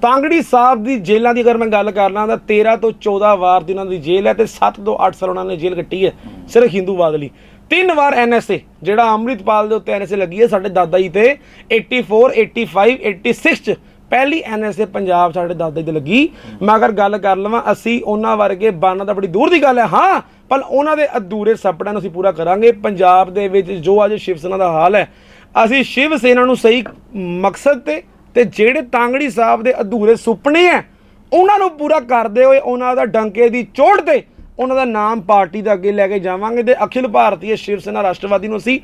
ਤਾਂਗੜੀ ਸਾਹਿਬ ਦੀ ਜੇਲ੍ਹਾਂ ਦੀ ਅਗਰ ਮੈਂ ਗੱਲ ਕਰਨਾ ਤਾਂ 13 ਤੋਂ 14 ਵਾਰ ਦੀ ਉਹਨਾਂ ਦੀ ਜੇਲ੍ਹ ਹੈ ਤੇ 7 ਤੋਂ 8 ਸਾਲ ਉਹਨਾਂ ਨੇ ਜੇਲ੍ਹ ਕੱਟੀ ਹੈ ਸਿਰਫ ਹਿੰਦੂਵਾਦ ਲਈ ਤਿੰਨ ਵਾਰ ਐਨਐਸਏ ਜਿਹੜਾ ਅੰਮ੍ਰਿਤਪਾਲ ਦੇ ਉੱਤੇ ਐਨਐਸਏ ਲੱਗੀ ਹੈ, ਸਾਡੇ ਦਾਦਾ ਜੀ ਤੇ। 84 85 86 ਚ ਪਹਿਲੀ ਐਨਐਸਏ ਪੰਜਾਬ ਸਾਡੇ ਦਾਦਾ ਜੀ ਤੇ ਲੱਗੀ। ਮੈਂ ਅਗਰ ਗੱਲ ਕਰ ਲਵਾਂ, ਅਸੀਂ ਉਹਨਾਂ ਵਰਗੇ ਬਣਨਾ ਤਾਂ ਬੜੀ ਦੂਰ ਦੀ ਗੱਲ ਹੈ, ਹਾਂ, ਪਰ ਉਹਨਾਂ ਦੇ ਅਧੂਰੇ ਸੁਪਨਿਆਂ ਨੂੰ ਅਸੀਂ ਪੂਰਾ ਕਰਾਂਗੇ। ਪੰਜਾਬ ਦੇ ਵਿੱਚ ਜੋ ਅੱਜ ਸ਼ਿਵ ਸੈਨਾ ਦਾ ਹਾਲ ਹੈ, ਅਸੀਂ ਸ਼ਿਵ ਸੈਨਾ ਨੂੰ ਸਹੀ ਮਕਸਦ ਤੇ ਤੇ ਜਿਹੜੇ ਤਾਂਗੜੀ ਸਾਹਿਬ ਦੇ ਅਧੂਰੇ ਸੁਪਨੇ ਆ ਉਹਨਾਂ ਨੂੰ ਪੂਰਾ ਕਰਦੇ ਹੋਏ ਉਹਨਾਂ ਦਾ ਡੰਕੇ ਦੀ ਚੋਟ ਤੇ ਉਹਨਾਂ ਦਾ ਨਾਮ ਪਾਰਟੀ ਦੇ ਅੱਗੇ ਲੈ ਕੇ ਜਾਵਾਂਗੇ ਤੇ ਅਖਿਲ ਭਾਰਤੀ ਸ਼ਿਵ ਸੈਨਾ ਰਾਸ਼ਟਰਵਾਦੀ ਨੂੰ ਅਸੀਂ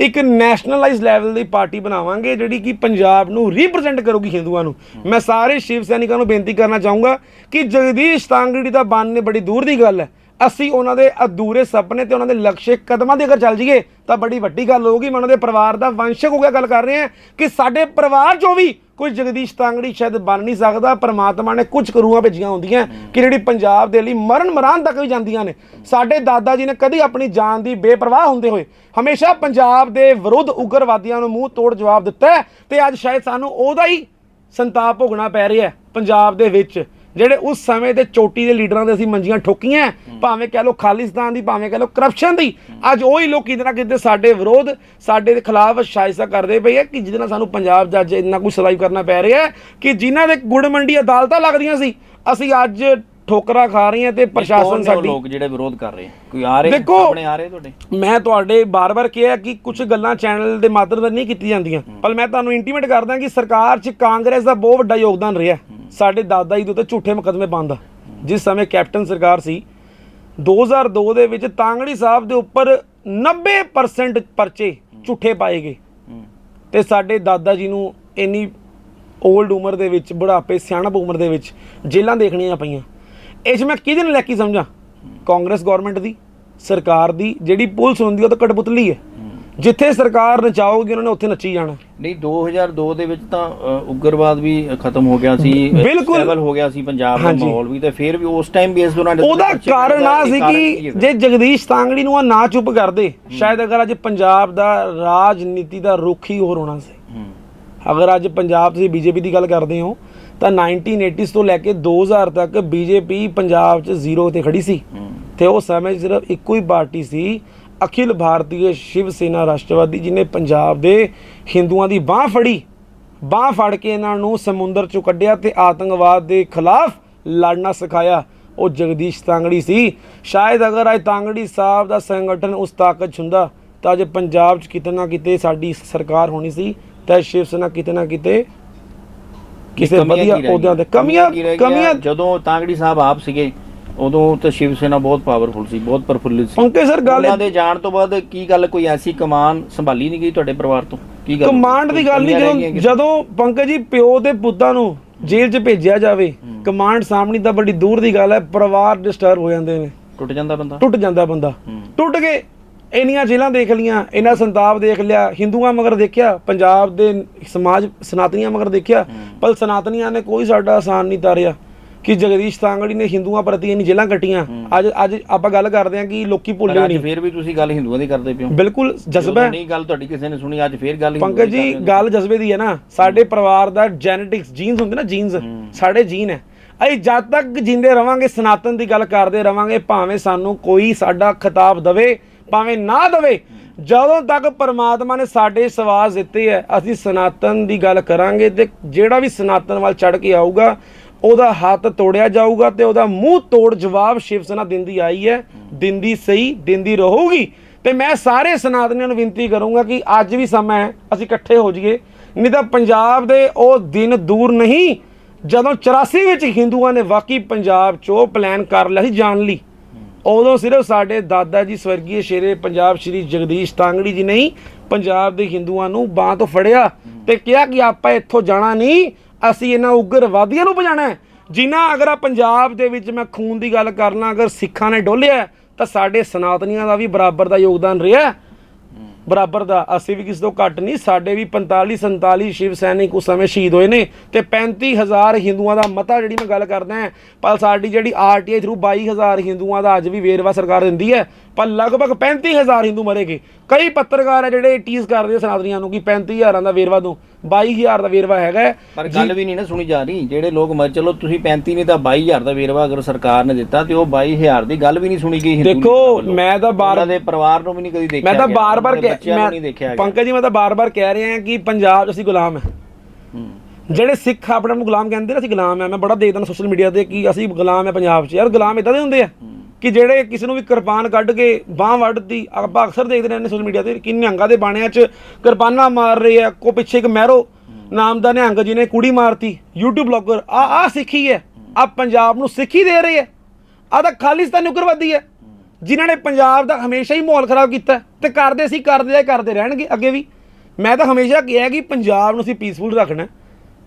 ਇੱਕ ਨੈਸ਼ਨਲਾਈਜ਼ ਲੈਵਲ ਦੀ ਪਾਰਟੀ ਬਣਾਵਾਂਗੇ, ਜਿਹੜੀ ਕਿ ਪੰਜਾਬ ਨੂੰ ਰਿਪਰੈਜ਼ੈਂਟ ਕਰੂਗੀ ਹਿੰਦੂਆਂ ਨੂੰ। ਮੈਂ ਸਾਰੇ ਸ਼ਿਵ ਸੈਨਿਕਾਂ ਨੂੰ ਬੇਨਤੀ ਕਰਨਾ ਚਾਹੂੰਗਾ ਕਿ ਜਗਦੀਸ਼ ਤਾਂਗੜੀ ਦਾ ਬਣਨੇ ਬੜੀ ਦੂਰ ਦੀ ਗੱਲ ਹੈ। ਅਸੀਂ ਉਹਨਾਂ ਦੇ ਅਧੂਰੇ ਸੁਪਨੇ ਤੇ ਉਹਨਾਂ ਦੇ ਲਕਸ਼ੇ ਕਦਮਾਂ ਦੇ ਅਗਰ ਚੱਲ ਜਾਈਏ, ਤਾਂ ਬੜੀ ਵੱਡੀ ਗੱਲ ਹੋਊਗੀ। ਮੈਂ ਉਹਨਾਂ ਦੇ ਪਰਿਵਾਰ ਦਾ ਵੰਸ਼ਕ ਹੋ ਗਿਆ ਗੱਲ ਕਰ ਰਹੇ ਹਾਂ ਕਿ ਸਾਡੇ ਪਰਿਵਾਰ ਚੋਂ ਵੀ ਕੋਈ ਜਗਦੀਸ਼ ਤਾਂਗੜੀ ਸ਼ਾਇਦ ਬਣ ਨਹੀਂ ਸਕਦਾ, ਪਰਮਾਤਮਾ ਨੇ ਕੁਝ ਕਰੂਆਂ ਭੇਜੀਆਂ ਹੁੰਦੀਆਂ, ਕਿ ਜਿਹੜੀ ਪੰਜਾਬ ਦੇ ਲਈ ਮਰਨ ਮਰਾਨ ਤੱਕ ਵੀ ਜਾਂਦੀਆਂ ਨੇ। ਸਾਡੇ ਦਾਦਾ ਜੀ ਨੇ ਕਦੀ ਆਪਣੀ ਜਾਨ ਦੀ ਬੇਪਰਵਾਹ ਹੁੰਦੇ ਹੋਏ ਹਮੇਸ਼ਾ ਪੰਜਾਬ ਦੇ ਵਿਰੁੱਧ ਉਗਰਵਾਦੀਆਂ ਨੂੰ ਮੂੰਹ ਤੋੜ ਜਵਾਬ ਦਿੱਤਾ ਹੈ ਤੇ ਅੱਜ ਸ਼ਾਇਦ ਸਾਨੂੰ ਉਹਦਾ ਹੀ ਸੰਤਾਪ ਭੋਗਣਾ ਪੈ ਰਿਹਾ ਪੰਜਾਬ ਦੇ ਵਿੱਚ। ਜਿਹੜੇ ਉਸ ਸਮੇਂ ਦੇ ਚੋਟੀ ਦੇ ਲੀਡਰਾਂ ਦੇ ਅਸੀਂ ਮੰਜੀਆਂ ਠੋਕੀਆਂ, ਭਾਵੇਂ ਕਹਿ ਲਓ ਖਾਲਿਸਤਾਨ ਦੀ, ਭਾਵੇਂ ਕਹਿ ਲਓ ਕਰਪਸ਼ਨ ਦੀ, ਅੱਜ ਉਹੀ ਲੋਕ ਕਿਤੇ ਨਾ ਕਿਤੇ ਸਾਡੇ ਵਿਰੋਧ, ਸਾਡੇ ਦੇ ਖਿਲਾਫ ਸ਼ਾਇਸਾ ਕਰਦੇ ਪਏ ਆ ਕਿ ਜਿਹਦੇ ਨਾਲ ਸਾਨੂੰ ਪੰਜਾਬ ਦਾ ਅੱਜ ਇੰਨਾ ਕੁਝ ਸਰਵਾਈਵ ਕਰਨਾ ਪੈ ਰਿਹਾ ਕਿ ਜਿਨ੍ਹਾਂ ਦੇ ਗੁੜ ਮੰਡੀ ਅਦਾਲਤਾਂ ਲੱਗਦੀਆਂ ਸੀ, ਅਸੀਂ ਅੱਜ ਠੋਕਰਾਂ ਖਾ ਰਹੇ ਹਾਂ ਤੇ ਪ੍ਰਸ਼ਾਸਨ ਸਾਡੀ ਲੋਕ ਜਿਹੜੇ ਵਿਰੋਧ ਕਰ ਰਹੇ? ਕੋਈ ਆ ਰਹੇ? ਆਪਣੇ ਆ ਰਹੇ ਤੁਹਾਡੇ? ਮੈਂ ਤੁਹਾਡੇ ਬਾਰ-ਬਾਰ ਕਿਹਾ ਕਿ ਕੁਝ ਗੱਲਾਂ ਚੈਨਲ ਦੇ ਮਾਧਿਅਮ ਨਾਲ ਨਹੀਂ ਕੀਤੀਆਂ ਜਾਂਦੀਆਂ। ਪਰ ਮੈਂ ਤੁਹਾਨੂੰ ਇੰਟੀਮੇਟ ਕਰਦਾ ਕਿ ਸਰਕਾਰ 'ਚ ਕਾਂਗਰਸ ਦਾ ਬਹੁਤ ਵੱਡਾ ਯੋਗਦਾਨ ਰਿਹਾ। ਸਾਡੇ ਦਾਦਾ ਜੀ ਦੇ ਉੱਤੇ ਝੂਠੇ ਮੁਕੱਦਮੇ ਪਾਉਂਦਾ ਜਿਸ ਸਮੇਂ ਕੈਪਟਨ ਸਰਕਾਰ ਸੀ 2002 ਦੇ ਵਿੱਚ ਤਾਂਗੜੀ ਸਾਹਿਬ ਦੇ ਉੱਪਰ 90% ਪਰਚੇ ਝੂਠੇ ਪਾਏ ਗਏ। ਤੇ ਸਾਡੇ ਦਾਦਾ ਜੀ ਨੂੰ ਇੰਨੀ 올ਡ ਉਮਰ ਦੇ ਵਿੱਚ ਬੁਢਾਪੇ ਸਿਆਣਪ ਉਮਰ ਦੇ ਵਿੱਚ ਜੇਲ੍ਹਾਂ ਦੇਖਣੀਆਂ ਪਈਆਂ। ਇਹ 'ਚ ਮੈਂ ਕਿਹਦੇ ਨਾਲ ਲੈ ਕੇ ਸਮਝਾਂ? ਕਾਂਗਰਸ ਗਵਰਨਮੈਂਟ ਦੀ ਸਰਕਾਰ ਦੀ ਜਿਹੜੀ ਪੁਲਿਸ ਹੁੰਦੀ ਉਹ ਤਾਂ ਕਟਪੁਤਲੀ ਹੈ। ਜਿੱਥੇ ਸਰਕਾਰ ਨਚਾਓਗੀ ਉਹਨਾਂ ਨੇ ਉੱਥੇ ਨੱਚੀ ਜਾਣਾ। ਨਹੀਂ 2002 ਦੇ ਵਿੱਚ ਤਾਂ ਉਗਰਵਾਦ ਵੀ ਖਤਮ ਹੋ ਗਿਆ ਸੀ stable ਹੋ ਗਿਆ ਸੀ ਪੰਜਾਬ ਦਾ। ਮਾਹੌਲ ਵੀ ਤੇ ਫਿਰ ਵੀ ਉਸ ਟਾਈਮ ਵੀ ਇਸ ਦੌਰਾਨ ਉਹਦਾ ਕਾਰਨ ਆ ਸੀ ਕੀ? ਜੇ ਜਗਦੀਸ਼ ਤਾਂਗੜੀ ਨੂੰ ਆ ਨਾ ਚੁੱਪ ਕਰਦੇ ਸ਼ਾਇਦ ਅਗਰ ਅੱਜ ਪੰਜਾਬ ਦਾ ਰਾਜਨੀਤੀ ਦਾ ਰੁਖ ਹੀ ਹੋਰ ਹੋਣਾ ਸੀ। ਅਗਰ ਅੱਜ ਪੰਜਾਬ ਤੁਸੀਂ ਬੀਜੇਪੀ ਦੀ ਗੱਲ ਕਰਦੇ ਹੋ ਤਾਂ 1980s ਤੋਂ ਲੈ ਕੇ 2000 ਤੱਕ ਬੀਜੇਪੀ ਪੰਜਾਬ 'ਚ ਜ਼ੀਰੋ ਤੇ ਖੜੀ ਸੀ। ਤੇ ਉਹ ਸਮੇਂ ਸਿਰਫ ਇੱਕੋ ਹੀ ਪਾਰਟੀ ਸੀ ਅਖਿਲ ਭਾਰਤੀ ਸ਼ਿਵ ਸੈਨਾ ਰਾਸ਼ਟਰਵਾਦੀ ਜਿਹਨੇ ਪੰਜਾਬ ਦੇ ਹਿੰਦੂਆਂ ਦੀ ਬਾਹ ਫੜੀ। ਬਾਹ ਫੜ ਕੇ ਇਹਨਾਂ ਨੂੰ ਸਮੁੰਦਰ 'ਚੋਂ ਕੱਢਿਆ ਤੇ ਆਤੰਕਵਾਦ ਦੇ ਖਿਲਾਫ ਲੜਨਾ ਸਿਖਾਇਆ। ਉਹ ਜਗਦੀਸ਼ ਤਾਂਗੜੀ ਸੀ। ਸ਼ਾਇਦ ਅਗਰ ਅੱਜ ਤਾਂਗੜੀ ਸਾਹਿਬ ਦਾ ਸੰਗਠਨ ਉਸ ਤਾਕਤ 'ਚ ਹੁੰਦਾ ਤਾਂ ਅੱਜ ਪੰਜਾਬ 'ਚ ਕਿਤੇ ਨਾ ਕਿਤੇ ਸਾਡੀ ਸਰਕਾਰ ਹੋਣੀ ਸੀ ਤਾਂ ਸ਼ਿਵ ਸੈਨਾ ਕਿਤੇ ਨਾ ਕਿਤੇ ਕਿਸੇ ਵਧੀਆ ਕੀ ਅਹੁਦਿਆਂ ਤੇ? ਕਮੀਆਂ ਕੀ? ਕਮੀਆਂ ਜਦੋਂ ਤਾਂਗੜੀ ਸਾਹਿਬ ਆਪ ਸੀਗੇ ਉਦੋਂ ਤਾਂ ਸ਼ਿਵ ਸੈਨਾ ਬਹੁਤ ਪਾਵਰਫੁਲ ਸੀ ਬਹੁਤ ਪ੍ਰਫੁੱਲਿਤ ਸੀ। ਪੰਕਜ ਸਰ ਗੱਲ ਉਹਨਾਂ ਦੇ ਜਾਣ ਤੋਂ ਬਾਅਦ ਕੀ ਗੱਲ ਕੋਈ ਐਸੀ ਕਮਾਨ ਸੰਭਾਲੀ ਨਹੀਂ ਗਈ ਤੁਹਾਡੇ ਪਰਿਵਾਰ ਤੋਂ? ਕੀ ਗੱਲ? ਕਮਾਂਡ ਦੀ ਗੱਲ ਨਹੀਂ ਜਦੋਂ ਕਿ- ਜਦੋਂ ਪੰਕਜ ਜੀ ਪਿਓ ਤੇ ਪੁੱਤਾਂ ਨੂੰ ਜੇਲ੍ਹ 'ਚ ਭੇਜਿਆ ਜਾਵੇ ਕਮਾਂਡ ਸਾਹਮਣੀ ਤਾਂ ਬੜੀ ਦੂਰ ਦੀ ਗੱਲ ਹੈ ਪਰਿਵਾਰ ਡਿਸਟਰਬ ਹੋ ਜਾਂਦੇ ਨੇ। ਟੁੱਟ ਜਾਂਦਾ ਬੰਦਾ? ਟੁੱਟ ਜਾਂਦਾ ਬੰਦਾ। ਟੁੱਟ ਗਏ ਇੰਨੀਆਂ ਜੇਲ੍ਹਾਂ ਦੇਖ ਲੀਆਂ ਇਹਨਾਂ ਸੰਤਾਪ ਦੇਖ ਲਿਆ ਹਿੰਦੂਆਂ ਮਗਰ ਦੇਖਿਆ ਪੰਜਾਬ ਦੇ ਸਮਾਜ ਸਨਾਤਨੀਆਂ ਮਗਰ ਦੇਖਿਆ ਪਰ ਸਨਾਤਨੀਆਂ ਨੇ ਕੋਈ ਸਾਡਾ ਆਸਾਨ ਨਹੀਂ ਤਾਰਿਆ ਕਿ ਜਗਦੀਸ਼ ਤਾਂਗੜੀ ਨੇ ਹਿੰਦੂਆਂ ਪ੍ਰਤੀ ਇੰਨੀ ਜੇਲ੍ਹਾਂ ਕੱਟੀਆਂ। ਅੱਜ ਅੱਜ ਆਪਾਂ ਗੱਲ ਕਰਦੇ ਹਾਂ ਕਿ ਲੋਕੀ ਭੁੱਲੇ ਨਹੀਂ। ਫਿਰ ਵੀ ਤੁਸੀਂ ਗੱਲ ਹਿੰਦੂਆਂ ਦੀ ਕਰਦੇ ਪਿਓ ਬਿਲਕੁਲ ਜਜ਼ਬਾ ਨਹੀਂ ਗੱਲ ਤੁਹਾਡੀ ਕਿਸੇ ਨੇ ਸੁਣੀ ਅੱਜ ਫਿਰ ਗੱਲ ਪੰਕਜ ਜੀ। ਗੱਲ ਜਜ਼ਬੇ ਦੀ ਹੈ ਨਾ। ਸਾਡੇ ਪਰਿਵਾਰ ਦਾ ਜੈਨੇਟਿਕਸ ਜੀਨਸ ਹੁੰਦੇ ਨਾ ਜੀਨਸ ਸਾਡੇ ਜੀਨ ਹੈ। ਅਸੀਂ ਜਦ ਤੱਕ ਜਿੰਦੇ ਰਵਾਂਗੇ ਸਨਾਤਨ ਦੀ ਗੱਲ ਕਰਦੇ ਰਵਾਂਗੇ ਭਾਵੇਂ ਸਾਨੂੰ ਕੋਈ ਸਾਡਾ ਖਿਤਾਬ ਦਵੇ ਭਾਵੇਂ ਨਾ ਦਵੇ, ਜਦੋਂ ਤੱਕ ਪਰਮਾਤਮਾ ਨੇ ਸਾਡੇ ਸਵਾਸ ਦਿੱਤੇ ਹੈ, ਅਸੀਂ ਸਨਾਤਨ ਦੀ ਗੱਲ ਕਰਾਂਗੇ ਤੇ ਜਿਹੜਾ ਵੀ ਸਨਾਤਨ ਵੱਲ ਚੜ ਕੇ ਆਊਗਾ, ਉਹਦਾ ਹੱਥ ਤੋੜਿਆ ਜਾਊਗਾ ਤੇ ਉਹਦਾ ਮੂੰਹ ਤੋੜ ਜਵਾਬ ਸ਼ਿਵ ਸੈਨਾ ਦਿੰਦੀ ਆਈ ਹੈ ਦਿੰਦੀ ਸਹੀ ਦਿੰਦੀ ਰਹੂਗੀ। ਤੇ ਮੈਂ ਸਾਰੇ ਸਨਾਤਨੀਆਂ ਨੂੰ ਬੇਨਤੀ ਕਰੂੰਗਾ ਕਿ ਅੱਜ ਵੀ ਸਮਾਂ ਹੈ, ਅਸੀਂ ਇਕੱਠੇ ਹੋ ਜਾਈਏ। ਨਹੀਂ ਤਾਂ ਪੰਜਾਬ ਦੇ ਉਹ ਦਿਨ ਦੂਰ ਨਹੀਂ, ਜਦੋਂ 84 ਵਿੱਚ ਹਿੰਦੂਆਂ ਨੇ ਵਾਕਈ ਪੰਜਾਬ 'ਚੋਂ ਉਹ ਪਲਾਨ ਕਰ ਲਿਆ ਸੀ ਜਾਣ ਲਈ। ਉਦੋਂ ਸਿਰਫ ਸਾਡੇ ਦਾਦਾ ਜੀ ਸਵਰਗੀ ਸ਼ੇਰੇ ਪੰਜਾਬ ਸ਼੍ਰੀ ਜਗਦੀਸ਼ ਤਾਂਗੜੀ ਜੀ ਨਹੀਂ ਪੰਜਾਬ ਦੇ ਹਿੰਦੂਆਂ ਨੂੰ ਬਾਹ ਤੋਂ ਫੜਿਆ ਤੇ ਕਿਹਾ ਕਿ ਆਪਾਂ ਇੱਥੋਂ ਜਾਣਾ ਨਹੀਂ, ਅਸੀਂ ਇਹਨਾਂ ਉਗਰਵਾਦੀਆਂ ਨੂੰ ਭਜਾਣਾ ਹੈ। ਜਿਨ੍ਹਾਂ ਅਗਰ ਆ ਪੰਜਾਬ ਦੇ ਵਿੱਚ ਮੈਂ ਖੂਨ ਦੀ ਗੱਲ ਕਰਨਾ, ਅਗਰ ਸਿੱਖਾਂ ਨੇ ਡੋਲਿਆ ਤਾਂ ਸਾਡੇ ਸਨਾਤਨੀਆਂ ਦਾ ਵੀ ਬਰਾਬਰ ਦਾ ਯੋਗਦਾਨ ਰਿਹਾ ਬਰਾਬਰ ਦਾ। ਅਸੀਂ ਵੀ ਕਿਸੇ ਤੋਂ ਘੱਟ ਨਹੀਂ, ਸਾਡੇ ਵੀ 45 47 ਸ਼ਿਵ ਸੈਨਿਕ ਉਸ ਸਮੇਂ ਸ਼ਹੀਦ ਹੋਏ ਨੇ ਤੇ 35000 ਹਿੰਦੂਆਂ ਦਾ ਮਤਾ ਜਿਹੜੀ ਮੈਂ ਗੱਲ ਕਰਦਾ ਹਾਂ, ਪਰ ਸਾਡੀ ਜਿਹੜੀ ਆਰਟੀਆਈ ਥਰੂ 22000 ਹਿੰਦੂਆਂ ਦਾ ਅੱਜ ਵੀ ਵੇਰਵਾ ਸਰਕਾਰ ਦਿੰਦੀ ਹੈ, ਪਰ ਲਗਭਗ 35000 ਹਿੰਦੂ ਮਰੇਗੇ। ਕਈ ਪੱਤਰਕਾਰ ਹੈ ਜਿਹੜੇ ਟੀਜ਼ ਕਰਦੇ ਆ ਸਨਾਤਨੀਆਂ ਨੂੰ ਕਿ 35000 ਦਾ ਵੇਰਵਾ ਦੂੰ 22000 ਦਾ ਵੇਰਵਾ ਹੈਗਾ। ਪਰ ਗੱਲ ਵੀ ਨਹੀਂ ਨਾ ਸੁਣੀ ਜਾ ਰਹੀ। ਜਿਹੜੇ ਲੋਕ ਮਰ ਚਲੋ ਤੁਸੀਂ 35 ਨਹੀਂ ਤਾਂ 22000 ਦਾ ਵੇਰਵਾ ਅਗਰ ਸਰਕਾਰ ਨੇ ਦਿੱਤਾ ਤੇ ਉਹ 22000 ਦੀ ਗੱਲ ਵੀ ਨਹੀਂ ਸੁਣੀ ਗਈ ਹਿੰਦੂ ਦੇਖੋ। ਮੈਂ ਤਾਂ ਬਾਰ ਦੇ ਪਰਿਵਾਰ ਨੂੰ ਵੀ ਨਹੀਂ ਕਦੀ ਦੇਖਿਆ ਮੈਂ ਤਾਂ ਬਾਰ-ਬਾਰ ਮੈਂ ਪੰਕਜ ਜੀ ਮੈਂ ਤਾਂ ਬਾਰ-ਬਾਰ ਕਹਿ ਰਿਹਾ ਕਿ ਪੰਜਾਬ ਅਸੀਂ ਗੁਲਾਮ ਹੈ। ਹੂੰ। ਜਿਹੜੇ ਸਿੱਖ ਆਪਣੇ ਆਪ ਨੂੰ ਗੁਲਾਮ ਕਹਿੰਦੇ ਨੇ ਅਸੀਂ ਗੁਲਾਮ ਹੈ। ਮੈਂ ਬੜਾ ਦੇਖਦਾ ਸੋਸ਼ਲ ਮੀਡੀਆ ਤੇ ਕਿ ਅਸੀਂ ਗੁਲਾਮ ਹੈ ਪੰਜਾਬ 'ਚ। ਯਾਰ ਗੁਲਾਮ ਇਦਾਂ ਦੇ ਹੁੰਦੇ ਆ। ਕਿ ਜਿਹੜੇ ਕਿਸੇ ਨੂੰ ਵੀ ਕਿਰਪਾਨ ਕੱਢ ਕੇ ਬਾਹ ਵੱਢਦੀ ਆਪਾਂ ਅਕਸਰ ਦੇਖਦੇ ਰਹਿੰਦੇ ਸੋਸ਼ਲ ਮੀਡੀਆ ਤੇ ਕਿ ਨਿਹੰਗਾਂ ਦੇ ਬਾਣਿਆਂ 'ਚ ਕਿਰਪਾਨਾਂ ਮਾਰ ਰਹੇ ਆ ਕੋ ਪਿੱਛੇ ਇੱਕ ਮਹਿਰੋ ਨਾਮ ਦਾ ਨਿਹੰਗ ਜੀ ਨੇ ਕੁੜੀ ਮਾਰਤੀ YouTube ਬਲੌਗਰ ਆ ਆ ਸਿੱਖੀ ਹੈ। ਆ ਪੰਜਾਬ ਨੂੰ ਸਿੱਖੀ ਦੇ ਰਹੇ ਆ ਆ ਤਾਂ ਖਾਲਿਸਤਾਨ ਉਗਰਵਾਦੀ ਹੈ। ਜਿਨ੍ਹਾਂ ਨੇ ਪੰਜਾਬ ਦਾ ਹਮੇਸ਼ਾ ਹੀ ਮਾਹੌਲ ਖਰਾਬ ਕੀਤਾ ਹੈ ਤੇ ਕਰਦੇ ਸੀ ਕਰਦੇ ਆ ਕਰਦੇ ਰਹਿਣਗੇ ਅੱਗੇ ਵੀ। ਮੈਂ ਤਾਂ ਹਮੇਸ਼ਾ ਕਿਹਾ ਕਿ ਪੰਜਾਬ ਨੂੰ ਅਸੀਂ ਪੀਸਫੁਲ ਰੱਖਣਾ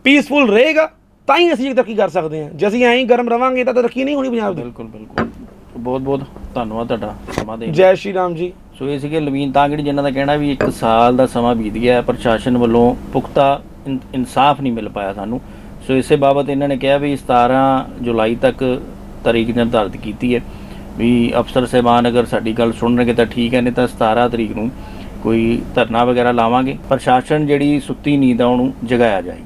ਪੀਸਫੁਲ ਰਹੇਗਾ ਤਾਂ ਹੀ ਅਸੀਂ ਤਰੱਕੀ ਕਰ ਸਕਦੇ ਹਾਂ। ਜੇ ਅਸੀਂ ਐਂ ਹੀ ਗਰਮ ਰਵਾਂਗੇ ਤਾਂ ਤਰੱਕੀ ਨਹੀਂ ਹੋਣੀ ਪੰਜਾਬ ਦੀ। ਬਿਲਕੁਲ ਬਿਲਕੁਲ। ਬਹੁਤ ਬਹੁਤ ਧੰਨਵਾਦ ਤੁਹਾਡਾ ਸਮਾਂ ਦੇਣ ਲਈ। ਜੈ ਸ਼੍ਰੀ ਰਾਮ ਜੀ। ਸੋ ਇਹ ਸੀਗੇ ਲਵੀਨ ਤਾਂਗੜੀ ਜਿਨ੍ਹਾਂ ਦਾ ਕਹਿਣਾ ਵੀ 1 ਸਾਲ ਦਾ ਸਮਾਂ ਬੀਤ ਗਿਆ ਹੈ, ਪ੍ਰਸ਼ਾਸਨ ਵੱਲੋਂ ਪੁਖਤਾ ਇਨ- ਇਨਸਾਫ ਨਹੀਂ ਮਿਲ ਪਾਇਆ ਸਾਨੂੰ। ਸੋ ਇਸੇ ਬਾਬਤ ਇਹਨਾਂ ਨੇ ਕਿਹਾ ਵੀ 17 ਜੁਲਾਈ ਤੱਕ ਤਾਰੀਖ ਨਿਰਧਾਰਿਤ ਕੀਤੀ ਹੈ ਵੀ ਅਫਸਰ ਸਹਿਬਾਨ ਅਗਰ ਸਾਡੀ ਗੱਲ ਸੁਣਨਗੇ ਤਾਂ ਠੀਕ ਹੈ ਨਹੀਂ ਤਾਂ 17 ਤਰੀਕ ਨੂੰ ਕੋਈ ਧਰਨਾ ਵਗੈਰਾ ਲਾਵਾਂਗੇ। ਪ੍ਰਸ਼ਾਸਨ ਜਿਹੜੀ ਸੁੱਤੀ ਨੀਂਦ ਆ ਉਹਨੂੰ ਜਗਾਇਆ ਜਾਏਗਾ।